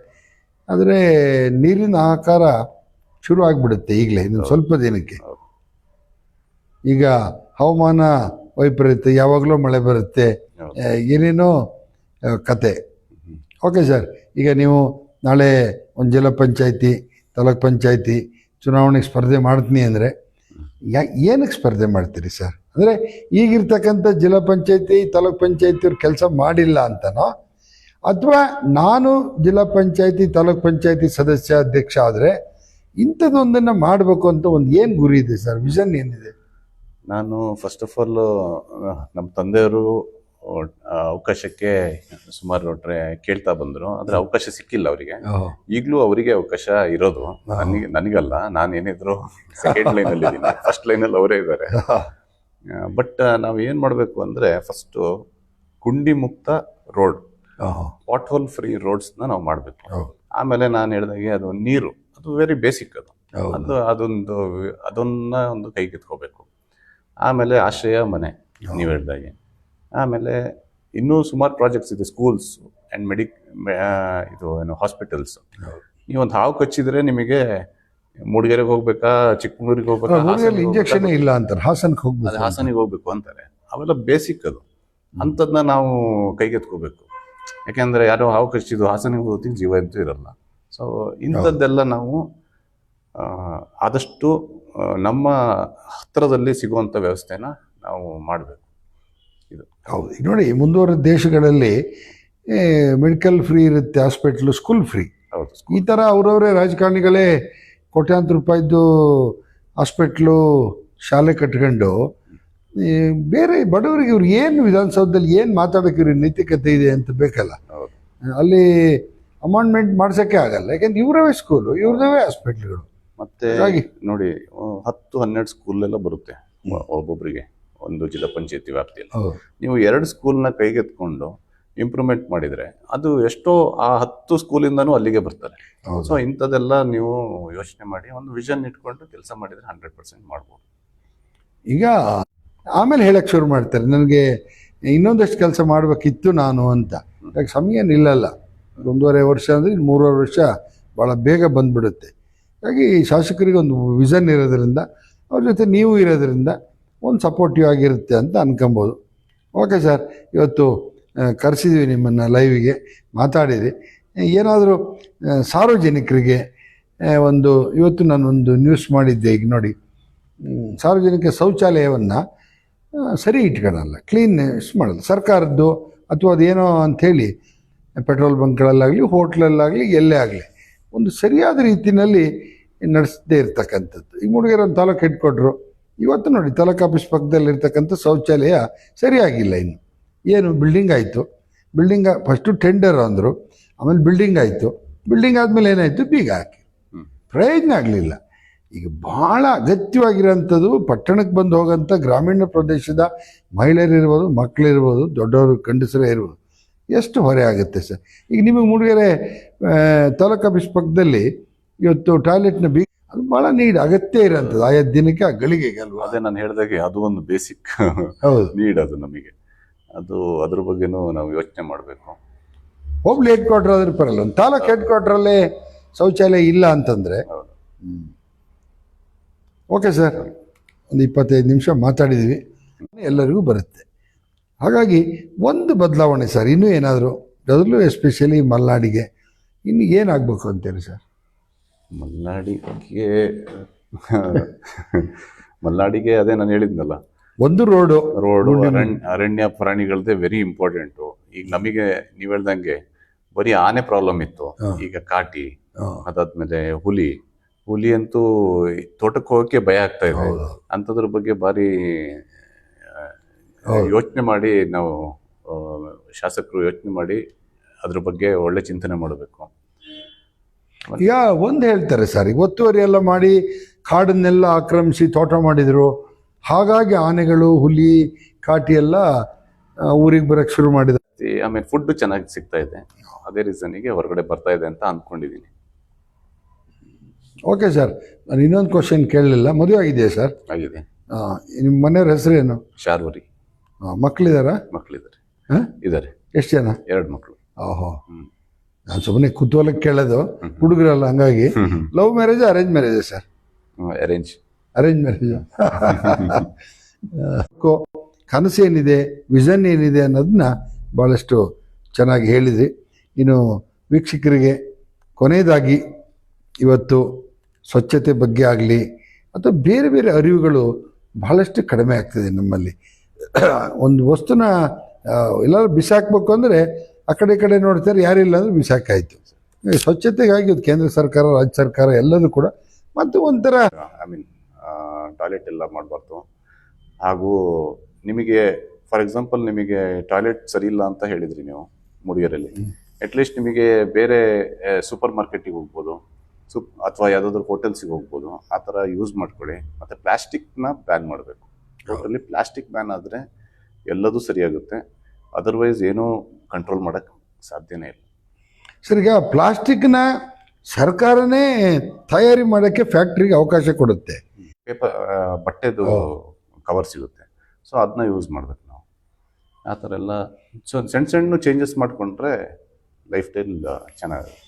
ಆದರೆ ನೀರಿನ ಆಕಾರ ಶುರು ಆಗಿಬಿಡುತ್ತೆ ಈಗಲೇ ಇನ್ನು ಸ್ವಲ್ಪ ದಿನಕ್ಕೆ. ಈಗ ಹವಾಮಾನ ವೈಪರೀತ್ಯ ಯಾವಾಗಲೂ ಮಳೆ ಬರುತ್ತೆ. ಏನೇನೋ ಕತೆ ಓಕೆ ಸರ್. ಈಗ ನೀವು ನಾಳೆ ಒಂದು ಜಿಲ್ಲಾ ಪಂಚಾಯತಿ ತಾಲೂಕ್ ಪಂಚಾಯತಿ ಚುನಾವಣೆಗೆ ಸ್ಪರ್ಧೆ ಮಾಡ್ತೀನಿ ಅಂದರೆ ಯಾ ಏನಕ್ಕೆ ಸ್ಪರ್ಧೆ ಮಾಡ್ತೀರಿ ಸರ್? ಅಂದರೆ ಈಗಿರ್ತಕ್ಕಂಥ ಜಿಲ್ಲಾ ಪಂಚಾಯತಿ, ತಾಲೂಕ್ ಪಂಚಾಯತಿಯವ್ರು ಕೆಲಸ ಮಾಡಿಲ್ಲ ಅಂತನೋ, ಅಥವಾ ನಾನು ಜಿಲ್ಲಾ ಪಂಚಾಯತಿ, ತಾಲೂಕ್ ಪಂಚಾಯತಿ ಸದಸ್ಯ ಅಧ್ಯಕ್ಷ ಆದರೆ ಇಂಥದ್ದೊಂದನ್ನು ಮಾಡಬೇಕು ಅಂತ ಒಂದು ಏನು ಗುರಿ ಇದೆ ಸರ್? ವಿಷನ್ ಏನಿದೆ? ನಾನು ಫಸ್ಟ್ ಆಫ್ ಆಲ್ ನಮ್ಮ ತಂದೆಯವರು ಅವಕಾಶಕ್ಕೆ ಸುಮಾರು ಟ್ರೈ ಕೇಳ್ತಾ ಬಂದರು. ಆದರೆ ಅವಕಾಶ ಸಿಕ್ಕಿಲ್ಲ ಅವರಿಗೆ. ಈಗಲೂ ಅವರಿಗೆ ಅವಕಾಶ ಇರೋದು. ನನಗೆ ನನಗಲ್ಲ ನಾನು ಏನಿದ್ರು ಸೆಕೆಂಡ್ ಲೈನ್ ಅಲ್ಲಿ ಇದ್ದೀನಿ. ಫಸ್ಟ್ ಲೈನ್ ಅಲ್ಲಿ ಅವರೇ ಇದ್ದಾರೆ. ಬಟ್ ನಾವು ಏನು ಮಾಡಬೇಕು ಅಂದ್ರೆ ಫಸ್ಟ್ ಗುಂಡಿ ಮುಕ್ತ ರೋಡ್ ಪಾಟ್ ಹೋಲ್ ಫ್ರೀ ರೋಡ್ಸ್ನ ನಾವು ಮಾಡಬೇಕು. ಆಮೇಲೆ ನಾನು ಹೇಳ್ದಾಗೆ ಅದು ನೀರು. ಅದು ವೆರಿ ಬೇಸಿಕ್ ಅದು. ಅದು ಅದೊಂದು ಅದನ್ನ ಒಂದು ಕೈಗೆತ್ಕೋಬೇಕು ಆಮೇಲೆ ಆಶ್ರಯ ಮನೆ ನೀವು ಹೇಳ್ದಾಗೆ. ಆಮೇಲೆ ಇನ್ನೂ ಸುಮಾರು ಪ್ರಾಜೆಕ್ಟ್ಸ್ ಇದೆ ಸ್ಕೂಲ್ಸ್ ಆ್ಯಂಡ್ ಮೆಡಿಕ್ ಇದು ಏನು ಹಾಸ್ಪಿಟಲ್ಸ್ ನೀವು ನೀವೊಂದು ಹಾವು ಕಚ್ಚಿದ್ರೆ ನಿಮಗೆ ಮೂಡಿಗೆರೆಗೆ ಹೋಗ್ಬೇಕಾ ಚಿಕ್ಕಮಗಳೂರಿಗೆ ಹೋಗ್ಬೇಕಾ ಇಂಜೆಕ್ಷನ್ ಇಲ್ಲ ಅಂತಾರೆ ಹಾಸನಕ್ಕೆ ಹೋಗ್ಬೇಕು ಹಾಸನಿಗೆ ಹೋಗ್ಬೇಕು ಅಂತಾರೆ. ಅವೆಲ್ಲ ಬೇಸಿಕ್ ಅದು. ಅಂಥದ್ದನ್ನ ನಾವು ಕೈಗೆತ್ಕೋಬೇಕು. ಯಾಕೆಂದರೆ ಯಾರೋ ಹಾವು ಕಚ್ಚಿದ್ದು ಹಾಸನಿಗೆ ಹೋಗ್ತೀನಿ ಜೀವ ಅಂತೂ ಇರಲ್ಲ. ಸೊ ಇಂಥದ್ದೆಲ್ಲ ನಾವು ಆದಷ್ಟು ನಮ್ಮ ಹತ್ತಿರದಲ್ಲಿ ಸಿಗುವಂಥ ವ್ಯವಸ್ಥೆನ ನಾವು ಮಾಡಬೇಕು. ಹೌದು. ಈಗ ನೋಡಿ ಮುಂದುವರೆದ ದೇಶಗಳಲ್ಲಿ ಮೆಡಿಕಲ್ ಫ್ರೀ ಇರುತ್ತೆ ಹಾಸ್ಪಿಟ್ಲು ಸ್ಕೂಲ್ ಫ್ರೀ ಹೌದು ಈ ಥರ ಅವರವರೇ ರಾಜಕಾರಣಿಗಳೇ ಕೋಟ್ಯಾಂತರ ರೂಪಾಯಿದ್ದು ಹಾಸ್ಪಿಟ್ಲು ಶಾಲೆ ಕಟ್ಕೊಂಡು ಬೇರೆ ಬಡವರಿಗೆ ಇವ್ರು ಏನು ವಿಧಾನಸೌಧದಲ್ಲಿ ಏನು ಮಾತಾಡೋಕೆ ಇವ್ರಿಗೆ ನೈತಿಕತೆ ಇದೆ ಅಂತ ಬೇಕಲ್ಲ. ಅಲ್ಲಿ ಅಮಾಂಡ್ಮೆಂಟ್ ಮಾಡ್ಸೋಕ್ಕೆ ಆಗಲ್ಲ. ಯಾಕೆಂದ್ರೆ ಇವರವೇ ಸ್ಕೂಲು ಇವ್ರದವೇ ಹಾಸ್ಪಿಟ್ಲ್ಗಳು ಮತ್ತೆ. ನೋಡಿ ಹತ್ತು ಹನ್ನೆರಡು ಸ್ಕೂಲೆಲ್ಲ ಬರುತ್ತೆ ಒ- ಒಬ್ಬೊಬ್ರಿಗೆ. ಒಂದು ಜಿಲ್ಲಾ ಪಂಚಾಯತಿ ವ್ಯಾಪ್ತಿಯಲ್ಲಿ. ನೀವು ಎರಡು ಸ್ಕೂಲ್ನ ಕೈಗೆತ್ಕೊಂಡು ಇಂಪ್ರೂವ್ಮೆಂಟ್ ಮಾಡಿದರೆ ಅದು ಎಷ್ಟೋ ಆ ಹತ್ತು ಸ್ಕೂಲಿಂದನೂ ಅಲ್ಲಿಗೆ ಬರ್ತಾರೆ. ಸೊ ಇಂಥದ್ದೆಲ್ಲ ನೀವು ಯೋಚನೆ ಮಾಡಿ ಒಂದು ವಿಷನ್ ಇಟ್ಕೊಂಡು ಕೆಲಸ ಮಾಡಿದರೆ ಹಂಡ್ರೆಡ್ ಪರ್ಸೆಂಟ್ ಮಾಡ್ಬೋದು. ಈಗ ಆಮೇಲೆ ಹೇಳಕ್ಕೆ ಶುರು ಮಾಡ್ತಾರೆ ನನಗೆ ಇನ್ನೊಂದಷ್ಟು ಕೆಲಸ ಮಾಡಬೇಕಿತ್ತು ನಾನು ಅಂತ. ಯಾಕೆ ಸಮಯ ನಿಲ್ಲಲ್ಲ? ಒಂದೂವರೆ ವರ್ಷ ಅಂದರೆ ಇನ್ನು ಮೂರುವರೆ ವರ್ಷ ಭಾಳ ಬೇಗ ಬಂದ್ಬಿಡುತ್ತೆ. ಹಾಗಾಗಿ ಶಾಸಕರಿಗೆ ಒಂದು ವಿಷನ್ ಇರೋದ್ರಿಂದ ಅವ್ರ ಜೊತೆ ನೀವು ಇರೋದ್ರಿಂದ ಒಂದು ಸಪೋರ್ಟಿವ್ ಆಗಿರುತ್ತೆ ಅಂತ ಅನ್ಕೊಬೋದು. ಓಕೆ ಸರ್ ಇವತ್ತು ಕರೆಸಿದ್ವಿ ನಿಮ್ಮನ್ನು ಲೈವಿಗೆ ಮಾತಾಡಿರಿ. ಏನಾದರೂ ಸಾರ್ವಜನಿಕರಿಗೆ ಒಂದು, ಇವತ್ತು ನಾನೊಂದು ನ್ಯೂಸ್ ಮಾಡಿದ್ದೆ ಈಗ ನೋಡಿ. ಸಾರ್ವಜನಿಕ ಶೌಚಾಲಯವನ್ನು ಸರಿ ಇಟ್ಕೊಳ್ಳಲ್ಲ ಕ್ಲೀನ್ನೆಸ್ ಮಾಡಲ್ಲ. ಸರ್ಕಾರದ್ದು, ಅಥವಾ ಅದೇನೋ ಅಂಥೇಳಿ ಪೆಟ್ರೋಲ್ ಬಂಕ್ಗಳಲ್ಲಾಗಲಿ ಹೋಟ್ಲಲ್ಲಾಗಲಿ, ಎಲ್ಲೇ ಆಗಲಿ, ಒಂದು ಸರಿಯಾದ ರೀತಿಯಲ್ಲಿ ನಡೆಸದೇ ಇರ್ತಕ್ಕಂಥದ್ದು. ಈಗ ಮೂಡಿಗೆರೆ ಒಂದು ತಾಲೂಕು ಹೆಡ್ಕೊಟ್ರು ಇವತ್ತು ನೋಡಿ ತಾಲೂಕು ಆಫೀಸ್ ಪಕ್ಕದಲ್ಲಿರ್ತಕ್ಕಂಥ ಶೌಚಾಲಯ ಸರಿಯಾಗಿಲ್ಲ ಇನ್ನು. ಏನು ಬಿಲ್ಡಿಂಗ್ ಆಯಿತು. ಬಿಲ್ಡಿಂಗ್ ಫಸ್ಟು ಟೆಂಡರ್ ಅಂದರು. ಆಮೇಲೆ ಬಿಲ್ಡಿಂಗ್ ಆಯಿತು. ಬಿಲ್ಡಿಂಗ್ ಆದಮೇಲೆ ಏನಾಯಿತು? ಬೀಗ ಹಾಕಿ. ಪ್ರಯೋಜನ ಆಗಲಿಲ್ಲ. ಈಗ ಭಾಳ ಅಗತ್ಯವಾಗಿರೋಂಥದ್ದು ಪಟ್ಟಣಕ್ಕೆ ಬಂದು ಹೋಗೋಂಥ ಗ್ರಾಮೀಣ ಪ್ರದೇಶದ ಮಹಿಳೆಯರಿರ್ಬೋದು ಮಕ್ಕಳಿರ್ಬೋದು ದೊಡ್ಡವರು ಗಂಡಸರೇ ಇರ್ಬೋದು. ಎಷ್ಟು ಹೊರೆ ಆಗುತ್ತೆ ಸರ್? ಈಗ ನಿಮಗೆ ಮೂಡಿಗೆರೆ ತಾಲೂಕು ಆಫೀಸ್ ಪಕ್ಕದಲ್ಲಿ ಇವತ್ತು ಟಾಯ್ಲೆಟ್ನ ಬೀಗ ಅದು ಬಹಳ ನೀಡ್ ಅಗತ್ಯ ಇರೋಂಥದ್ದು ಆಯಾ ದಿನಕ್ಕೆ ಆ ಗಳಿಗೆಗೆ ಅಲ್ವಾ? ಅದೇ ನಾನು ಹೇಳಿದಾಗೆ ಅದು ಒಂದು ಬೇಸಿಕ್ ಹೌದು. ನೀಡ್ ಅದು ನಮಗೆ. ಅದು ಅದ್ರ ಬಗ್ಗೆನೂ ನಾವು ಯೋಚನೆ ಮಾಡಬೇಕು. ಹೋಬ್ಳಿ ಹೆಡ್ ಕ್ವಾರ್ಟರ್ ಆದ್ರೆ ಬರಲ್ಲ ಒಂದು ತಾಲೂಕು ಹೆಡ್ ಕ್ವಾರ್ಟ್ರಲ್ಲೇ ಶೌಚಾಲಯ ಇಲ್ಲ ಅಂತಂದರೆ? ಹೌದು. Okay sir. ಒಂದು ಇಪ್ಪತ್ತೈದು ನಿಮಿಷ ಮಾತಾಡಿದ್ವಿ. ಎಲ್ಲರಿಗೂ ಬರುತ್ತೆ. ಹಾಗಾಗಿ ಒಂದು ಬದಲಾವಣೆ ಸರ್. ಇನ್ನೂ ಏನಾದರೂ? ಅದರಲ್ಲೂ ಎಸ್ಪೆಷಲಿ ಮಲೆನಾಡಿಗೆ. ಇನ್ನು ಏನಾಗಬೇಕು ಅಂತೀರಿ ಸರ್? ಮಲ್ನಾಡಿಗೆ ಮಲ್ನಾಡಿಗೆ ಅದೇ ನಾನು ಹೇಳಿದ್ನಲ್ಲ. ಒಂದು ರೋಡು. ರೋಡು ಅರಣ್ಯ ಅರಣ್ಯ ಪ್ರಾಣಿಗಳದ್ದೇ ವೆರಿ ಇಂಪಾರ್ಟೆಂಟು ಈಗ ನಮಗೆ ನೀವು ಹೇಳ್ದಂಗೆ ಬರೀ ಆನೆ ಪ್ರಾಬ್ಲಮ್ ಇತ್ತು. ಈಗ ಕಾಟಿ. ಅದಾದ್ಮೇಲೆ ಹುಲಿ. ಹುಲಿ ಅಂತೂ ತೋಟಕ್ಕೆ ಹೋಗಕ್ಕೆ ಭಯ ಆಗ್ತಾ ಇದೆ. ಅಂಥದ್ರ ಬಗ್ಗೆ ಭಾರಿ ಯೋಚನೆ ಮಾಡಿ ನಾವು ಶಾಸಕರು ಯೋಚನೆ ಮಾಡಿ ಅದ್ರ ಬಗ್ಗೆ ಒಳ್ಳೆ ಚಿಂತನೆ ಮಾಡಬೇಕು. ಈಗ ಒಂದು ಹೇಳ್ತಾರೆ ಸರ್. ಈಗ ಒತ್ತುವರಿ ಎಲ್ಲ ಮಾಡಿ ಕಾಡನ್ನೆಲ್ಲ ಆಕ್ರಮಿಸಿ ತೋಟ ಮಾಡಿದರು. ಹಾಗಾಗಿ ಆನೆಗಳು ಹುಲಿ ಕಾಟಿ ಎಲ್ಲ ಊರಿಗೆ ಬರಕ್ಕೆ ಶುರು ಮಾಡಿದ ಆಮೇಲೆ ಫುಡ್ ಚೆನ್ನಾಗಿ ಸಿಗ್ತಾ ಇದೆ. ಅದೇ ರೀಸನಿಗೆ ಹೊರಗಡೆ ಬರ್ತಾ ಇದೆ ಅಂತ ಅಂದ್ಕೊಂಡಿದ್ದೀನಿ ಓಕೆ ಸರ್ ನಾನು ಇನ್ನೊಂದು ಕ್ವಶನ್ ಕೇಳಲಿಲ್ಲ. ಮದುವೆ ಆಗಿದೆಯಾ ಸರ್ ಆಗಿದೆ. ನಿಮ್ಮ ಮನೆಯವ್ರ ಏನು ಶಾರ್ವರಿ. ಮಕ್ಕಳಿದಾರಾ ಮಕ್ಕಳಿದ್ದಾರೆ ಹಾಂ? ಇದ್ದಾರೆ ಎಷ್ಟು ಜನ? ಎರಡು ಮಕ್ಕಳು ಓಹೋ. ನಾನು ಸುಮ್ಮನೆ ಕುತೂಹಲಕ್ಕೆ ಕೇಳೋದು ಹುಡುಗರಲ್ಲ ಹಂಗಾಗಿ. Love marriage arrange marriage sir. Arrange arrange marriage ಕನಸು ಏನಿದೆ ವಿಷನ್ ಏನಿದೆ ಅನ್ನೋದನ್ನ ಭಾಳಷ್ಟು ಚೆನ್ನಾಗಿ ಹೇಳಿದ್ರಿ. ಇನ್ನು ವೀಕ್ಷಕರಿಗೆ ಕೊನೆಯದಾಗಿ ಇವತ್ತು ಸ್ವಚ್ಛತೆ ಬಗ್ಗೆ ಆಗಲಿ ಅಥವಾ ಬೇರೆ ಬೇರೆ ಅರಿವುಗಳು ಬಹಳಷ್ಟು ಕಡಿಮೆ ಆಗ್ತಿದೆ ನಮ್ಮಲ್ಲಿ. ಒಂದು ವಸ್ತುನ ಎಲ್ಲರೂ ಬಿಸಾಕ್ಬೇಕು ಅಂದರೆ ಆ ಕಡೆ ಈ ಕಡೆ ನೋಡ್ತಾರೆ ಯಾರಿಲ್ಲ ಅಂದ್ರೆ ಬಿಸಾಕಾಯ್ತು ಸ್ವಚ್ಛತೆಗಾಗಿ ಅದು ಕೇಂದ್ರ ಸರ್ಕಾರ ರಾಜ್ಯ ಸರ್ಕಾರ ಎಲ್ಲದೂ ಕೂಡ ಮತ್ತು ಒಂಥರ ಐ ಮೀನ್ ಟಾಯ್ಲೆಟ್ ಎಲ್ಲ ಮಾಡಬಾರ್ದು. ಹಾಗೂ ನಿಮಗೆ ಫಾರ್ ಎಕ್ಸಾಂಪಲ್ ನಿಮಗೆ ಟಾಯ್ಲೆಟ್ ಸರಿ ಇಲ್ಲ ಅಂತ ಹೇಳಿದ್ರಿ ನೀವು ಮೂಡಿಗೆರೆಯಲ್ಲಿ. ಅಟ್ಲೀಸ್ಟ್ ನಿಮಗೆ ಬೇರೆ ಸೂಪರ್ ಮಾರ್ಕೆಟಿಗೆ ಹೋಗ್ಬೋದು. ಸೂಪ್ ಅಥವಾ ಯಾವುದಾದ್ರೂ ಹೋಟೆಲ್ಸಿಗೆ ಹೋಗ್ಬೋದು. ಆ ಥರ ಯೂಸ್ ಮಾಡ್ಕೊಳ್ಳಿ. ಮತ್ತು ಪ್ಲಾಸ್ಟಿಕ್ನ ಬ್ಯಾನ್ ಮಾಡಬೇಕು. ಟೋಟಲಿ ಪ್ಲಾಸ್ಟಿಕ್ ಬ್ಯಾನ್ ಆದರೆ ಎಲ್ಲದೂ ಸರಿಯಾಗುತ್ತೆ. ಅದರ್ವೈಸ್ ಏನೂ ಕಂಟ್ರೋಲ್ ಮಾಡೋಕ್ಕೆ ಸಾಧ್ಯನೇ ಇಲ್ಲ. ಸರ್ ಈಗ ಪ್ಲಾಸ್ಟಿಕ್ನ ಸರ್ಕಾರನೇ ತಯಾರಿ ಮಾಡೋಕ್ಕೆ ಫ್ಯಾಕ್ಟ್ರಿಗೆ ಅವಕಾಶ ಕೊಡುತ್ತೆ. ಪೇಪರ್ ಬಟ್ಟೆದು ಕವರ್ ಸಿಗುತ್ತೆ. ಸೊ ಅದನ್ನ ಯೂಸ್ ಮಾಡ್ಬೇಕು ನಾವು. ಆ ಥರ ಎಲ್ಲ ಸೊ ಸಣ್ಣ ಸಣ್ಣ ಚೇಂಜಸ್ ಮಾಡಿಕೊಂಡ್ರೆ ಲೈಫ್ ಸ್ಟೈಲ್ ಚೆನ್ನಾಗಿರುತ್ತೆ.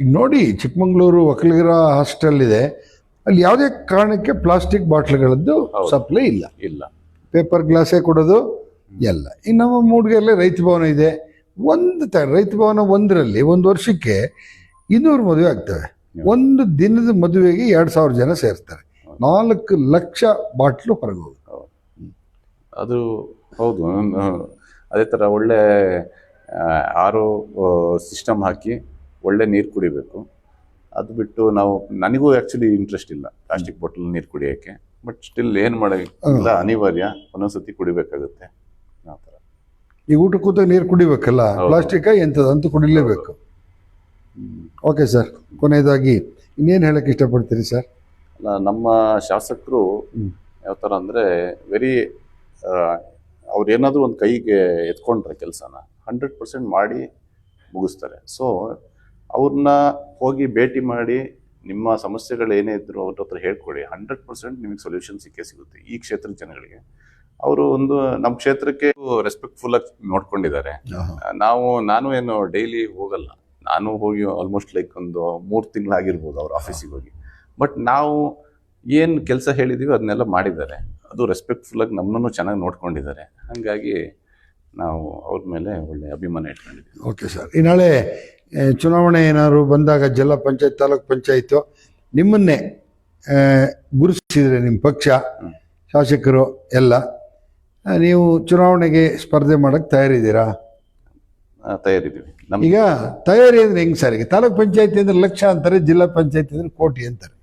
ಈಗ ನೋಡಿ ಚಿಕ್ಕಮಂಗ್ಳೂರು ಒಕ್ಕಲಿಗರ ಹಾಸ್ಟೆಲ್ ಇದೆ. ಅಲ್ಲಿ ಯಾವುದೇ ಕಾರಣಕ್ಕೆ ಪ್ಲಾಸ್ಟಿಕ್ ಬಾಟ್ಲ್ಗಳದ್ದು. ಸಪ್ಲೈ ಇಲ್ಲ. ಇಲ್ಲ. ಪೇಪರ್ ಗ್ಲಾಸೇ ಕೊಡೋದು ಎಲ್ಲ. ಇನ್ನು ನಮ್ಮ ಮೂಡಿಗೆರಲ್ಲೇ ರೈತ ಭವನ ಇದೆ. ಒಂದು ತ ರೈತ ಭವನ ಒಂದರಲ್ಲಿ ಒಂದು ವರ್ಷಕ್ಕೆ ಇನ್ನೂರು ಮದುವೆ ಆಗ್ತವೆ. ಒಂದು ದಿನದ ಮದುವೆಗೆ ಎರಡು ಸಾವಿರ ಜನ ಸೇರ್ತಾರೆ. ನಾಲ್ಕು ಲಕ್ಷ ಬಾಟ್ಲು ಹೊರಗೆ ಹೋಗುತ್ತೆ. ಅದು ಹೌದು. ಅದೇ ಥರ ಒಳ್ಳೆ ಆರೋ ಸಿಸ್ಟಮ್ ಹಾಕಿ ಒಳ್ಳೆ ನೀರು ಕುಡಿಬೇಕು. ಅದು ಬಿಟ್ಟು ನಾವು ನನಗೂ ಆ್ಯಕ್ಚುಲಿ ಇಂಟ್ರೆಸ್ಟ್ ಇಲ್ಲ ಪ್ಲಾಸ್ಟಿಕ್ ಬಾಟಲ್ ನೀರು ಕುಡಿಯೋಕ್ಕೆ. ಬಟ್ ಸ್ಟಿಲ್ ಏನು ಮಾಡೋಕ್ಕಿಲ್ಲ ಅನಿವಾರ್ಯ. ಒಂದೊಂದ್ಸತಿ ಕುಡಿಬೇಕಾಗುತ್ತೆ. ಆ ಥರ ಈಗ ಊಟ ಕೂತ ನೀರು ಕುಡಿಬೇಕಲ್ಲ. ಪ್ಲಾಸ್ಟಿಕ್ ಎಂಥದ್ದು ಅಂತ ಕುಡಿಲೇಬೇಕು ಓಕೆ ಸರ್ ಕೊನೆಯದಾಗಿ ಇನ್ನೇನು ಹೇಳಕ್ಕೆ ಇಷ್ಟಪಡ್ತೀರಿ ಸರ್? ಅಲ್ಲ ನಮ್ಮ ಶಾಸಕರು. ಯಾವ ಥರ ಅಂದರೆ ವೆರಿ ಅವ್ರು ಏನಾದರೂ ಒಂದು ಕೈಗೆ ಎತ್ಕೊಂಡ್ರೆ ಕೆಲಸನ ಹಂಡ್ರೆಡ್ ಪರ್ಸೆಂಟ್ ಮಾಡಿ ಮುಗಿಸ್ತಾರೆ. ಸೊ ಅವ್ರನ್ನ ಹೋಗಿ ಭೇಟಿ ಮಾಡಿ ನಿಮ್ಮ ಸಮಸ್ಯೆಗಳು ಏನೇ ಇದ್ರು ಅವ್ರ ಹತ್ರ ಹೇಳ್ಕೊಡಿ. ಹಂಡ್ರೆಡ್ ಪರ್ಸೆಂಟ್ ನಿಮಗೆ ಸೊಲ್ಯೂಷನ್ ಸಿಕ್ಕೇ ಸಿಗುತ್ತೆ ಈ ಕ್ಷೇತ್ರದ ಜನಗಳಿಗೆ. ಅವರು ಒಂದು ನಮ್ಮ ಕ್ಷೇತ್ರಕ್ಕೆ ರೆಸ್ಪೆಕ್ಟ್ಫುಲ್ ಆಗಿ ನೋಡ್ಕೊಂಡಿದ್ದಾರೆ. ನಾವು ನಾನು ಏನು ಡೈಲಿ ಹೋಗಲ್ಲ. ನಾನು ಹೋಗಿ ಆಲ್ಮೋಸ್ಟ್ ಲೈಕ್ ಒಂದು ಮೂರು ತಿಂಗಳಾಗಿರ್ಬೋದು ಅವ್ರ ಆಫೀಸಿಗೆ ಹೋಗಿ. ಬಟ್ ನಾವು ಏನು ಕೆಲಸ ಹೇಳಿದೀವಿ ಅದನ್ನೆಲ್ಲ ಮಾಡಿದ್ದಾರೆ. ಅದು ರೆಸ್ಪೆಕ್ಟ್ಫುಲ್ ಆಗಿ ನಮ್ಮನ್ನು ಚೆನ್ನಾಗಿ ನೋಡ್ಕೊಂಡಿದ್ದಾರೆ. ಹಾಗಾಗಿ ನಾವು ಅವ್ರ ಮೇಲೆ ಒಳ್ಳೆ ಅಭಿಮಾನ ಇಟ್ಕೊಂಡಿದ್ದೀವಿ. ಓಕೆ ಸರ್ ಈ ನಾಳೆ ಚುನಾವಣೆ ಏನಾದ್ರು ಬಂದಾಗ ಜಿಲ್ಲಾ ಪಂಚಾಯತ್ ತಾಲೂಕ್ ಪಂಚಾಯತು ನಿಮ್ಮನ್ನೇ ಗುರುತಿಸಿದರೆ ನಿಮ್ಮ ಪಕ್ಷ ಶಾಸಕರು ಎಲ್ಲ ನೀವು ಚುನಾವಣೆಗೆ ಸ್ಪರ್ಧೆ ಮಾಡೋಕ್ಕೆ ತಯಾರಿದ್ದೀರಾ? ಆ, ತಯಾರಿದ್ದೀವಿ. ನಮ್ಮ ಈಗ ತಯಾರಿ ಅಂದ್ರೆ ಹೆಂಗೆ ಸರ್? ತಾಲೂಕ್ ಪಂಚಾಯತಿ ಅಂದ್ರೆ ಲಕ್ಷ ಅಂತಾರೆ ಜಿಲ್ಲಾ ಪಂಚಾಯತಿ ಅಂದ್ರೆ ಕೋಟಿ ಅಂತಾರೆ.